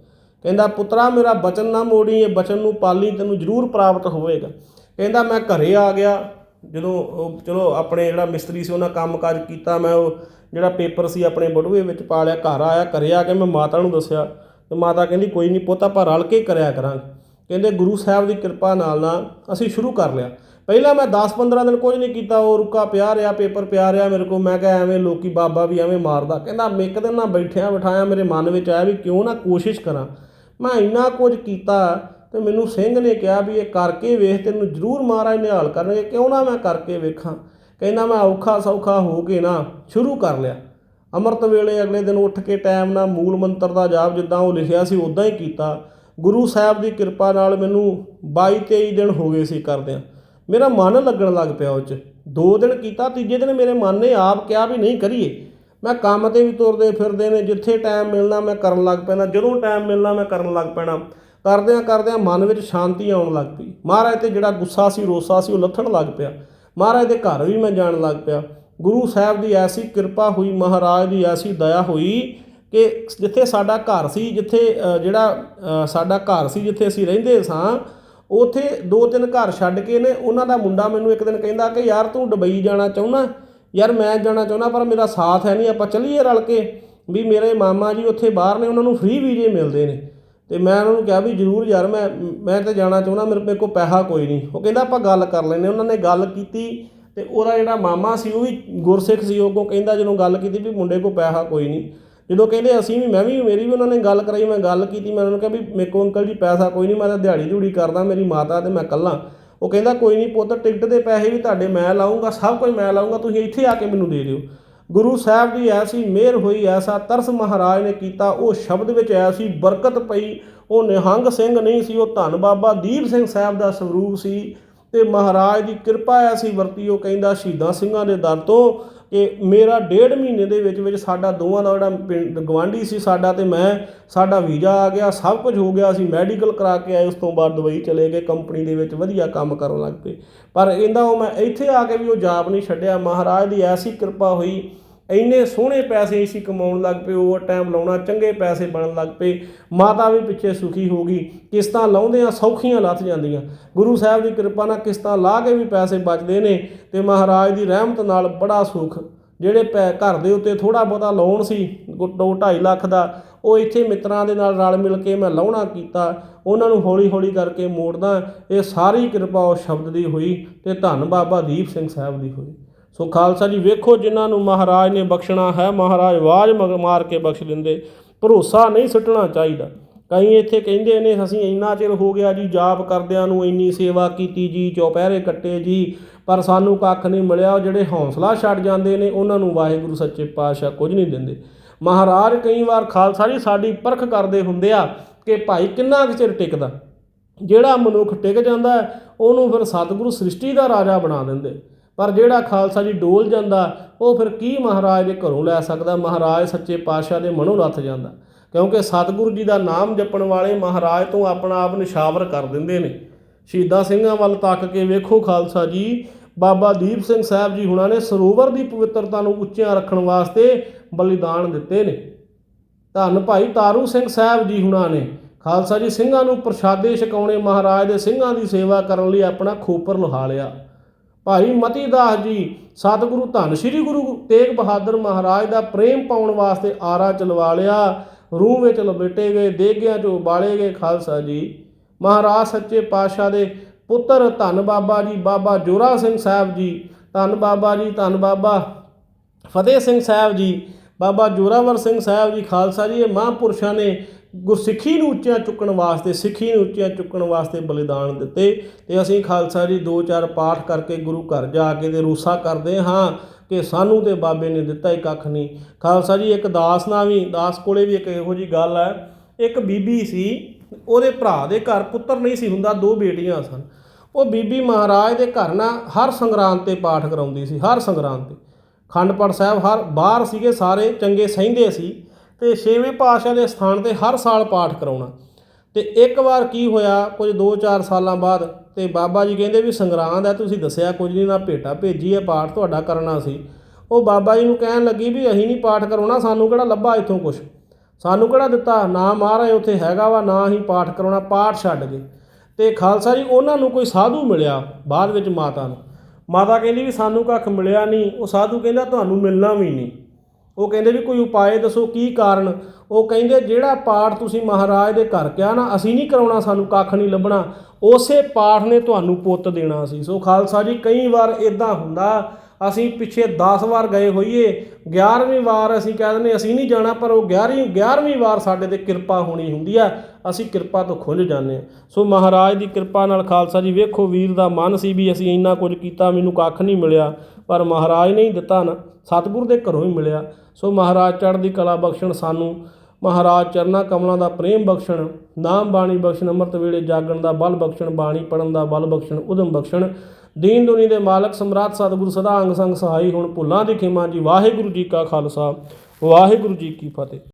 ਕਹਿੰਦਾ, ਪੁੱਤਰਾ, ਮੇਰਾ ਬਚਨ ਨਾ ਮੋੜੀ ਇਹ ਬਚਨ ਨੂੰ ਪਾਲੀ, ਤੈਨੂੰ ਜ਼ਰੂਰ ਪ੍ਰਾਪਤ ਹੋਵੇਗਾ। ਕਹਿੰਦਾ ਮੈਂ ਘਰੇ ਆ ਗਿਆ। ਜਦੋਂ ਉਹ ਚਲੋ ਆਪਣੇ ਜਿਹੜਾ ਮਿਸਤਰੀ ਸੀ ਉਹਨਾਂ ਕੰਮਕਾਜ ਕੀਤਾ, ਮੈਂ ਉਹ ਜਿਹੜਾ ਪੇਪਰ ਸੀ ਆਪਣੇ ਬਟੂਏ ਵਿੱਚ ਪਾ ਲਿਆ, ਘਰ ਆਇਆ, ਘਰੇ ਆ ਕੇ ਮੈਂ ਮਾਤਾ ਨੂੰ ਦੱਸਿਆ। ਤੇ ਮਾਤਾ ਕਹਿੰਦੀ, ਕੋਈ ਨਹੀਂ ਪੁੱਤ, ਆਪਾਂ ਰਲ ਕੇ ਕਰਿਆ ਕਰਾਂਗੇ। ਕਹਿੰਦੇ, ਗੁਰੂ ਸਾਹਿਬ ਦੀ ਕਿਰਪਾ ਨਾਲ ਨਾ ਅਸੀਂ ਸ਼ੁਰੂ ਕਰ ਲਿਆ। ਪਹਿਲਾਂ ਮੈਂ 10-15 ਦਿਨ ਕੁਝ ਨਹੀਂ ਕੀਤਾ, ਉਹ ਰੁਕਾ ਪਿਆ ਰਿਹਾ, ਪੇਪਰ ਪਿਆ ਰਿਹਾ ਮੇਰੇ ਕੋਲ। ਮੈਂ ਕਿਹਾ, ਐਵੇਂ ਲੋਕੀ ਬਾਬਾ ਵੀ ਐਵੇਂ ਮਾਰਦਾ। ਕਹਿੰਦਾ, ਮੈਂ ਇੱਕ ਦਿਨ ਨਾ ਬੈਠਿਆ ਬਿਠਾਇਆ ਮੇਰੇ ਮਨ ਵਿੱਚ ਆਇਆ ਵੀ ਕਿਉਂ ਨਾ ਕੋਸ਼ਿਸ਼ ਕਰਾਂ। ਮੈਂ ਇੰਨਾ ਕੁਝ ਕੀਤਾ ਤੇ ਮੈਨੂੰ ਸਿੰਘ ਨੇ ਕਿਹਾ ਵੀ ਇਹ ਕਰਕੇ ਵੇਖ, ਤੈਨੂੰ ਜ਼ਰੂਰ ਮਹਾਰਾਜ ਨਿਹਾਲ ਕਰਨਗੇ। ਕਿਉਂ ਨਾ ਮੈਂ ਕਰਕੇ ਵੇਖਾਂ? ਕਹਿੰਦਾ ਮੈਂ ਔਖਾ ਸੌਖਾ ਹੋ ਕੇ ਨਾ ਸ਼ੁਰੂ ਕਰ ਲਿਆ। ਅੰਮ੍ਰਿਤ ਵੇਲੇ ਅਗਲੇ ਦਿਨ ਉੱਠ ਕੇ ਟਾਈਮ ਨਾਲ ਮੂਲ ਮੰਤਰ ਦਾ ਜਾਪ ਜਿੱਦਾਂ ਉਹ ਲਿਖਿਆ ਸੀ ਉਦਾਂ ਹੀ ਕੀਤਾ। ਗੁਰੂ ਸਾਹਿਬ ਦੀ ਕਿਰਪਾ ਨਾਲ ਮੈਨੂੰ 22 23 ਦਿਨ ਹੋ ਗਏ ਸੀ ਕਰਦਿਆਂ। ਮੇਰਾ ਮਨ ਲੱਗਣ ਲੱਗ ਪਿਆ ਉਹ 'ਚ। ਦੋ ਦਿਨ ਕੀਤਾ, ਤੀਜੇ ਦਿਨ ਮੇਰੇ ਮਨ ਨੇ ਆਪ ਕਿਹਾ ਵੀ ਨਹੀਂ ਕਰੀਏ। ਮੈਂ ਕੰਮ ਤੇ ਵੀ ਤੁਰਦੇ ਫਿਰਦੇ ਨੇ, ਜਿੱਥੇ ਟਾਈਮ ਮਿਲਣਾ ਮੈਂ ਕਰਨ ਲੱਗ ਪੈਣਾ। ਜਦੋਂ ਟਾਈਮ ਮਿਲਣਾ ਮੈਂ ਕਰਨ ਲੱਗ ਪੈਣਾ। ਕਰਦਿਆਂ ਕਰਦਿਆਂ ਮਨ ਵਿੱਚ ਸ਼ਾਂਤੀ ਆਉਣ ਲੱਗ ਪਈ। ਮਹਾਰਾਜ ਤੇ ਜਿਹੜਾ ਗੁੱਸਾ ਸੀ, ਰੋਸਾ ਸੀ, ਉਹ ਲੱਥਣ ਲੱਗ ਪਿਆ। ਮਹਾਰਾਜ ਦੇ ਘਰ ਵੀ ਮੈਂ ਜਾਣ ਲੱਗ ਪਿਆ। ਗੁਰੂ ਸਾਹਿਬ ਦੀ ਐਸੀ ਕਿਰਪਾ ਹੋਈ, ਮਹਾਰਾਜ ਦੀ ਐਸੀ ਦਇਆ ਹੋਈ ਕਿ ਜਿੱਥੇ ਸਾਡਾ ਘਰ ਸੀ, ਜਿੱਥੇ ਜਿਹੜਾ ਸਾਡਾ ਘਰ ਸੀ, ਜਿੱਥੇ ਅਸੀਂ ਰਹਿੰਦੇ ਸਾਂ, ਉਥੇ ਦੋ ਤਿੰਨ ਘਰ ਛੱਡ ਕੇ ਨੇ, ਉਹਨਾਂ ਦਾ ਮੁੰਡਾ ਮੈਨੂੰ ਇੱਕ ਦਿਨ ਕਹਿੰਦਾ ਕਿ ਯਾਰ ਤੂੰ ਦੁਬਈ ਜਾਣਾ ਚਾਹੁੰਦਾ ਯਾਰ ਮੈਂ ਜਾਣਾ ਚਾਹੁੰਦਾ ਪਰ ਮੇਰਾ ਸਾਥ ਹੈ ਨਹੀਂ, ਆਪਾਂ ਚੱਲੀਏ ਰਲ ਕੇ। ਵੀ ਮੇਰੇ ਮਾਮਾ ਜੀ ਉੱਥੇ ਬਾਹਰ ਨੇ, ਉਹਨਾਂ ਨੂੰ ਫ੍ਰੀ ਵੀਜ਼ੇ ਮਿਲਦੇ ਨੇ। ਤੇ ਮੈਂ ਉਹਨਾਂ ਨੂੰ ਕਿਹਾ ਵੀ ਜ਼ਰੂਰ ਯਾਰ ਮੈਂ ਮੈਂ ਤਾਂ ਜਾਣਾ ਚਾਹੁੰਦਾ, ਮੇਰੇ ਮੇਰੇ ਕੋਲ ਪੈਸਾ ਕੋਈ ਨਹੀਂ। ਉਹ ਕਹਿੰਦਾ ਆਪਾਂ ਗੱਲ ਕਰ ਲੈਨੇ ਉਹਨਾਂ ਨੇ ਗੱਲ ਕੀਤੀ ਤੇ ਉਹਦਾ ਜਿਹੜਾ ਮਾਮਾ ਸੀ, ਉਹ ਵੀ ਗੁਰਸਿੱਖ ਸੀ। ਉਹ ਕੋ ਕਹਿੰਦਾ ਜਦੋਂ ਗੱਲ ਕੀਤੀ ਵੀ ਮੁੰਡੇ ਕੋਲ ਪੈਸਾ ਕੋਈ ਨਹੀਂ। ਜਦੋਂ ਕਹਿੰਦੇ ਅਸੀਂ ਵੀ, ਮੈਂ ਵੀ, ਮੇਰੀ ਵੀ ਉਹਨਾਂ ਨੇ ਗੱਲ ਕਰਾਈ, ਮੈਂ ਗੱਲ ਕੀਤੀ, ਮੈਂ ਉਹਨਾਂ ਨੂੰ ਕਿਹਾ ਵੀ ਮੇਰੇ ਕੋਲ ਅੰਕਲ ਜੀ ਪੈਸਾ ਕੋਈ ਨਹੀਂ, ਮੈਂ ਤਾਂ ਦਿਹਾੜੀ ਦਿਹੂੜੀ ਕਰਦਾ, ਮੇਰੀ ਮਾਤਾ ਤੇ ਮੈਂ ਇਕੱਲਾ। ਉਹ ਕਹਿੰਦਾ ਕੋਈ ਨਹੀਂ ਪੁੱਤ, ਟਿਕਟ ਦੇ ਪੈਸੇ ਵੀ ਤੁਹਾਡੇ ਮੈਂ ਲਾਉਂਗਾ ਸਭ ਕੁਝ ਮੈਂ ਲਾਉਂਗਾ ਤੁਸੀਂ ਇੱਥੇ ਆ ਕੇ ਮੈਨੂੰ ਦੇ ਦਿਓ। ਗੁਰੂ ਸਾਹਿਬ ਦੀ ਐਸੀ ਮਿਹਰ ਹੋਈ, ਐਸਾ ਤਰਸ ਮਹਾਰਾਜ ਨੇ ਕੀਤਾ, ਉਹ ਸ਼ਬਦ ਵਿੱਚ ਐਸੀ ਬਰਕਤ ਪਈ, ਉਹ ਨਿਹੰਗ ਸਿੰਘ ਨਹੀਂ ਸੀ, ਉਹ ਧੰਨ ਬਾਬਾ ਦੀਪ ਸਿੰਘ ਸਾਹਿਬ ਦਾ ਸਰੂਪ ਸੀ ਤੇ ਮਹਾਰਾਜ ਦੀ ਕਿਰਪਾ ਐਸੀ ਵਰਤੀ, ਉਹ ਕਹਿੰਦਾ ਸ਼ਹੀਦਾਂ ਸਿੰਘਾਂ ਦੇ ਦਰ ਤੋਂ ਕਿ ਮੇਰਾ ਡੇਢ ਮਹੀਨੇ ਦੇ ਵਿੱਚ ਵਿੱਚ ਸਾਡਾ ਦੋਵਾਂ ਦਾ ਜਿਹੜਾ ਪਿੰਡ ਗਵਾਂਢੀ ਸੀ ਸਾਡਾ ਤੇ ਮੈਂ, ਸਾਡਾ ਵੀਜ਼ਾ ਆ ਗਿਆ, ਸਭ ਕੁਝ ਹੋ ਗਿਆ, ਅਸੀਂ ਮੈਡੀਕਲ ਕਰਾ ਕੇ ਆਏ, ਉਸ ਤੋਂ ਬਾਅਦ ਦੁਬਈ ਚਲੇ ਗਏ, ਕੰਪਨੀ ਦੇ ਵਿੱਚ ਵਧੀਆ ਕੰਮ ਕਰਨ ਲੱਗ ਪਏ। ਪਰ ਇਹਦਾ ਉਹ ਮੈਂ ਇੱਥੇ ਆ ਕੇ ਵੀ ਉਹ ਜਾਪ ਨਹੀਂ ਛੱਡਿਆ, ਮਹਾਰਾਜ ਦੀ ਐਸੀ ਕਿਰਪਾ ਹੋਈ ਇੰਨੇ ਸੋਹਣੇ ਪੈਸੇ ਅਸੀਂ ਕਮਾਉਣ ਲੱਗ ਪਏ ਓਵਰ ਟਾਈਮ ਲਾਉਣਾ ਚੰਗੇ ਪੈਸੇ ਬਣਨ ਲੱਗ ਪਏ, ਮਾਤਾ ਵੀ ਪਿੱਛੇ ਸੁਖੀ ਹੋ ਗਈ, ਕਿਸ਼ਤਾਂ ਲਾਉਂਦੇ ਆ ਸੌਖੀਆਂ ਲੱਥ ਜਾਂਦੀਆਂ। ਗੁਰੂ ਸਾਹਿਬ ਦੀ ਕਿਰਪਾ ਨਾਲ ਕਿਸ਼ਤਾਂ ਲਾ ਕੇ ਵੀ ਪੈਸੇ ਬਚਦੇ ਨੇ ਤੇ ਮਹਾਰਾਜ ਦੀ ਰਹਿਮਤ ਨਾਲ ਬੜਾ ਸੁਖ। ਜਿਹੜੇ ਪੈ ਘਰ ਦੇ ਉੱਤੇ ਥੋੜਾ ਬਹੁਤਾ ਲੋਨ ਸੀ 2.5 ਲੱਖ ਦਾ, ਉਹ ਇੱਥੇ ਮਿੱਤਰਾਂ ਦੇ ਨਾਲ ਰਲ ਮਿਲ ਕੇ ਮੈਂ ਲਾਉਣਾ ਕੀਤਾ, ਉਹਨਾਂ ਨੂੰ ਹੌਲੀ ਹੌਲੀ ਕਰਕੇ ਮੋੜਦਾ, ਇਹ ਸਾਰੀ ਕਿਰਪਾ ਉਸ ਸ਼ਬਦ ਦੀ ਹੋਈ ਤੇ ਧੰਨ ਬਾਬਾ ਦੀਪ ਸਿੰਘ ਸਾਹਿਬ ਦੀ ਹੋਈ। ਸੋ ਖਾਲਸਾ ਜੀ, ਵੇਖੋ ਜਿਨ੍ਹਾਂ ਨੂੰ ਮਹਾਰਾਜ ਨੇ ਬਖਸ਼ਣਾ ਹੈ, ਮਹਾਰਾਜ ਆਵਾਜ਼ ਮਗ- ਮਾਰ ਕੇ ਬਖਸ਼ ਦਿੰਦੇ। ਭਰੋਸਾ ਨਹੀਂ ਸੁੱਟਣਾ ਚਾਹੀਦਾ। ਕਈ ਇੱਥੇ ਕਹਿੰਦੇ ਨੇ, ਅਸੀਂ ਇੰਨਾ ਚਿਰ ਹੋ ਗਿਆ ਜੀ, ਜਾਪ ਕਰਦਿਆਂ ਨੂੰ ਇੰਨੀ ਸੇਵਾ ਕੀਤੀ ਜੀ, ਚੌਪਹਿਰੇ ਕੱਟੇ ਜੀ, ਪਰ ਸਾਨੂੰ ਕੱਖ ਨਹੀਂ ਮਿਲਿਆ। ਉਹ ਜਿਹੜੇ ਹੌਸਲਾ ਛੱਡ ਜਾਂਦੇ ਨੇ, ਉਹਨਾਂ ਨੂੰ ਵਾਹਿਗੁਰੂ ਸੱਚੇ ਪਾਤਸ਼ਾਹ ਕੁਝ ਨਹੀਂ ਦਿੰਦੇ। ਮਹਾਰਾਜ ਕਈ ਵਾਰ ਖਾਲਸਾ ਜੀ, ਸਾਡੀ ਪਰਖ ਕਰਦੇ ਹੁੰਦੇ ਆ ਕਿ ਭਾਈ ਕਿੰਨਾ ਕੁ ਚਿਰ ਟਿਕਦਾ। ਜਿਹੜਾ ਮਨੁੱਖ ਟਿਕ ਜਾਂਦਾ ਉਹਨੂੰ ਫਿਰ ਸਤਿਗੁਰੂ ਸ੍ਰਿਸ਼ਟੀ ਦਾ ਰਾਜਾ ਬਣਾ ਦਿੰਦੇ। ਪਰ ਜਿਹੜਾ ਖਾਲਸਾ ਜੀ ਡੋਲ ਜਾਂਦਾ, ਉਹ ਫਿਰ ਕੀ ਮਹਾਰਾਜ ਦੇ ਘਰੋਂ ਲੈ ਸਕਦਾ? ਮਹਾਰਾਜ ਸੱਚੇ ਪਾਤਸ਼ਾਹ ਦੇ ਮਨੋਂ ਰੱਥ ਜਾਂਦਾ। ਕਿਉਂਕਿ ਸਤਿਗੁਰੂ ਜੀ ਦਾ ਨਾਮ ਜਪਣ ਵਾਲੇ ਮਹਾਰਾਜ ਤੋਂ ਆਪਣਾ ਆਪ ਨਿਸ਼ਾਵਰ ਕਰ ਦਿੰਦੇ ਨੇ। ਸ਼ਹੀਦਾਂ ਸਿੰਘਾਂ ਵੱਲ ਤੱਕ ਕੇ ਵੇਖੋ ਖਾਲਸਾ ਜੀ, ਬਾਬਾ ਦੀਪ ਸਿੰਘ ਸਾਹਿਬ ਜੀ ਹੁਣਾਂ ਨੇ ਸਰੋਵਰ ਦੀ ਪਵਿੱਤਰਤਾ ਨੂੰ ਉੱਚਿਆਂ ਰੱਖਣ ਵਾਸਤੇ ਬਲੀਦਾਨ ਦਿੱਤੇ ਨੇ। ਧੰਨ ਭਾਈ ਤਾਰੂ ਸਿੰਘ ਸਾਹਿਬ ਜੀ ਹੁਣਾਂ ਨੇ। ਖਾਲਸਾ ਜੀ ਸਿੰਘਾਂ ਨੂੰ ਪ੍ਰਸ਼ਾਦੇ ਛਕਾਉਣੇ ਮਹਾਰਾਜ ਦੇ ਸਿੰਘਾਂ ਦੀ ਸੇਵਾ ਕਰਨ ਲਈ ਆਪਣਾ ਖੋਪਰ ਲੁਹਾ ਲਿਆ। ਭਾਈ ਮਤੀ ਦਾਸ ਜੀ, ਸਤਿਗੁਰੂ ਧੰਨ ਸ੍ਰੀ ਗੁਰੂ ਤੇਗ ਬਹਾਦਰ ਮਹਾਰਾਜ ਦਾ ਪ੍ਰੇਮ ਪਾਉਣ ਵਾਸਤੇ ਆਰਾ ਚਲਵਾ ਲਿਆ, ਰੂਹ ਵਿੱਚ ਲਪੇਟੇ ਗਏ, ਦੇਗਿਆਂ 'ਚ ਉਬਾਲੇ ਗਏ ਖਾਲਸਾ ਜੀ। ਮਹਾਰਾਜ ਸੱਚੇ ਪਾਤਸ਼ਾਹ ਦੇ ਪੁੱਤਰ ਧੰਨ ਬਾਬਾ ਜੀ, ਬਾਬਾ ਜੋਰਾ ਸਿੰਘ ਸਾਹਿਬ ਜੀ, ਧੰਨ ਬਾਬਾ ਜੀ, ਧੰਨ ਬਾਬਾ ਫਤਿਹ ਸਿੰਘ ਸਾਹਿਬ ਜੀ, ਬਾਬਾ ਜੋਰਾਵਰ ਸਿੰਘ ਸਾਹਿਬ ਜੀ, ਖਾਲਸਾ ਜੀ, ਇਹ ਮਹਾਂਪੁਰਸ਼ਾਂ ਨੇ ਗੁਰਸਿੱਖੀ ਨੂੰ ਉੱਚਿਆਂ ਚੁੱਕਣ ਵਾਸਤੇ, ਸਿੱਖੀ ਨੂੰ ਉੱਚਿਆਂ ਚੁੱਕਣ ਵਾਸਤੇ ਬਲੀਦਾਨ ਦਿੱਤੇ। ਤੇ ਅਸੀਂ ਖਾਲਸਾ ਜੀ ਦੋ ਚਾਰ ਪਾਠ ਕਰਕੇ ਗੁਰੂ ਘਰ ਜਾ ਕੇ ਤੇ ਰੂਸਾ ਕਰਦੇ ਹਾਂ ਕਿ ਸਾਨੂੰ ਤੇ ਬਾਬੇ ਨੇ ਦਿੱਤਾ ਹੀ ਕੱਖ ਨਹੀਂ। ਖਾਲਸਾ ਜੀ, ਇੱਕ ਦਾਸ ਨਾਲ ਵੀ, ਦਾਸ ਕੋਲੇ ਵੀ ਇੱਕ ਇਹੋ ਜੀ ਗੱਲ ਹੈ। ਇੱਕ ਬੀਬੀ ਸੀ, ਉਹਦੇ ਭਰਾ ਦੇ ਘਰ ਪੁੱਤਰ ਨਹੀਂ ਸੀ ਹੁੰਦਾ, ਦੋ ਬੇਟੀਆਂ ਸਨ। ਉਹ ਬੀਬੀ ਮਹਾਰਾਜ ਦੇ ਘਰ ਨਾ ਹਰ ਸੰਗਰਾਂਦ ਤੇ ਪਾਠ ਕਰਾਉਂਦੀ ਸੀ, ਹਰ ਸੰਗਰਾਂਦ ਤੇ। ਖੰਡਪੜ ਸਾਹਿਬ ਹਰ, ਬਾਹਰ ਸੀਗੇ ਸਾਰੇ, ਚੰਗੇ ਸਹਿੰਦੇ ਸੀ। ਤੇ ਛੇਵੇਂ ਪਾਤਸ਼ਾਹ ਦੇ ਸਥਾਨ ਤੇ ਹਰ ਸਾਲ ਪਾਠ ਕਰਾਉਣਾ। ਤੇ ਇੱਕ ਵਾਰ ਕੀ ਹੋਇਆ, ਕੁਝ 2-4 ਸਾਲਾਂ ਬਾਅਦ ਤੇ ਬਾਬਾ ਜੀ ਕਹਿੰਦੇ ਵੀ ਸੰਗਰਾਂਦ ਹੈ, ਤੁਸੀਂ ਦੱਸਿਆ ਕੁਝ ਨਹੀਂ, ਨਾ ਭੇਟਾ ਭੇਜੀ ਹੈ, ਪਾਠ ਤੁਹਾਡਾ ਕਰਨਾ ਸੀ। ਉਹ ਬਾਬਾ ਜੀ ਨੂੰ ਕਹਿਣ ਲੱਗੀ ਵੀ ਅਸੀਂ ਨਹੀਂ ਪਾਠ ਕਰਾਉਣਾ, ਸਾਨੂੰ ਕਿਹੜਾ ਲੱਭਾ ਇੱਥੋਂ ਕੁਝ ਸਾਨੂੰ ਕਿਹੜਾ ਦਿੱਤਾ? ਨਾ ਮਹਾਰਾਜ ਉੱਥੇ ਹੈਗਾ ਵਾ, ਨਾ ਹੀ ਪਾਠ ਕਰਾਉਣਾ, ਪਾਠ ਛੱਡ ਗਏ। ਤੇ ਖਾਲਸਾ ਜੀ, ਉਹਨਾਂ ਨੂੰ ਕੋਈ ਸਾਧੂ ਮਿਲਿਆ ਬਾਅਦ ਵਿੱਚ ਮਾਤਾ ਨੂੰ। ਮਾਤਾ ਕਹਿੰਦੀ ਵੀ ਸਾਨੂੰ ਕੱਖ ਮਿਲਿਆ ਨਹੀਂ, ਉਹ ਸਾਧੂ ਕਹਿੰਦਾ, ਤੁਹਾਨੂੰ ਮਿਲਣਾ ਵੀ ਨਹੀਂ। ਉਹ ਕਹਿੰਦੇ ਵੀ ਕੋਈ ਉਪਾਏ ਦੱਸੋ ਕੀ ਕਾਰਨ? ਉਹ ਕਹਿੰਦੇ ਜਿਹੜਾ ਪਾਠ ਤੁਸੀਂ ਮਹਾਰਾਜ ਦੇ ਘਰ ਕਿਹਾ ਨਾ, ਅਸੀਂ ਨਹੀਂ ਕਰਾਉਣਾ ਸਾਨੂੰ ਕੱਖ ਨਹੀਂ ਲੱਭਣਾ, ਉਸੇ ਪਾਠ ਨੇ ਤੁਹਾਨੂੰ ਪੁੱਤ ਦੇਣਾ ਸੀ। ਸੋ ਖਾਲਸਾ ਜੀ, ਕਈ ਵਾਰ ਇਦਾਂ ਹੁੰਦਾ, ਅਸੀਂ ਪਿੱਛੇ 10 ਵਾਰ ਗਏ ਹੋਈਏ 11ਵੀਂ ਵਾਰ ਅਸੀਂ ਕਹਿ ਦਿੰਦੇ, ਅਸੀਂ ਨਹੀਂ ਜਾਣਾ, ਪਰ ਉਹ 11ਵੀਂ 11ਵੀਂ ਵਾਰ ਸਾਡੇ ਤੇ ਕਿਰਪਾ ਹੋਣੀ ਹੁੰਦੀ ਆ, ਅਸੀਂ ਕਿਰਪਾ ਤੋਂ ਖੁੰਝ ਜਾਂਦੇ ਹਾਂ। ਸੋ ਮਹਾਰਾਜ ਦੀ ਕਿਰਪਾ ਨਾਲ ਖਾਲਸਾ ਜੀ, ਵੇਖੋ ਵੀਰ ਦਾ ਮਨ ਸੀ ਵੀ ਅਸੀਂ ਇੰਨਾ ਕੁਝ ਕੀਤਾ, ਮੈਨੂੰ ਕੱਖ ਨਹੀਂ ਮਿਲਿਆ। ਪਰ ਮਹਾਰਾਜ ਨੇ ਹੀ ਦਿੱਤਾ ਨਾ, ਸਤਿਗੁਰ ਦੇ ਘਰੋਂ ਹੀ ਮਿਲਿਆ। ਸੋ ਮਹਾਰਾਜ ਚੜ੍ਹਦੀ ਕਲਾ ਬਖਸ਼ਣ ਸਾਨੂੰ। ਮਹਾਰਾਜ ਚਰਨਾ ਕਮਲਾਂ ਦਾ ਪ੍ਰੇਮ ਬਖਸ਼ਣ, ਨਾਮ ਬਾਣੀ ਬਖਸ਼ਣ, ਅੰਮ੍ਰਿਤ ਵੇਲੇ ਜਾਗਣ ਦਾ ਬਲ ਬਖਸ਼ਣ, ਬਾਣੀ ਪੜਨ ਦਾ ਬਲ ਬਖਸ਼ਣ, ਉਦਮ ਬਖਸ਼ਣ। ਦੀਨ ਦੁਨੀ ਦੇ ਮਾਲਕ ਸਮਰਾਟ ਸਤਿਗੁਰੂ ਸਦਾ ਅੰਗ ਸੰਗ ਸਹਾਈ ਹੁਣ। ਭੁੱਲਾਂ ਦੀ ਖਿਮਾ ਜੀ। ਵਾਹਿਗੁਰੂ ਜੀ ਕਾ ਖਾਲਸਾ। ਵਾਹਿਗੁਰੂ ਜੀ ਕੀ ਫਤਿਹ।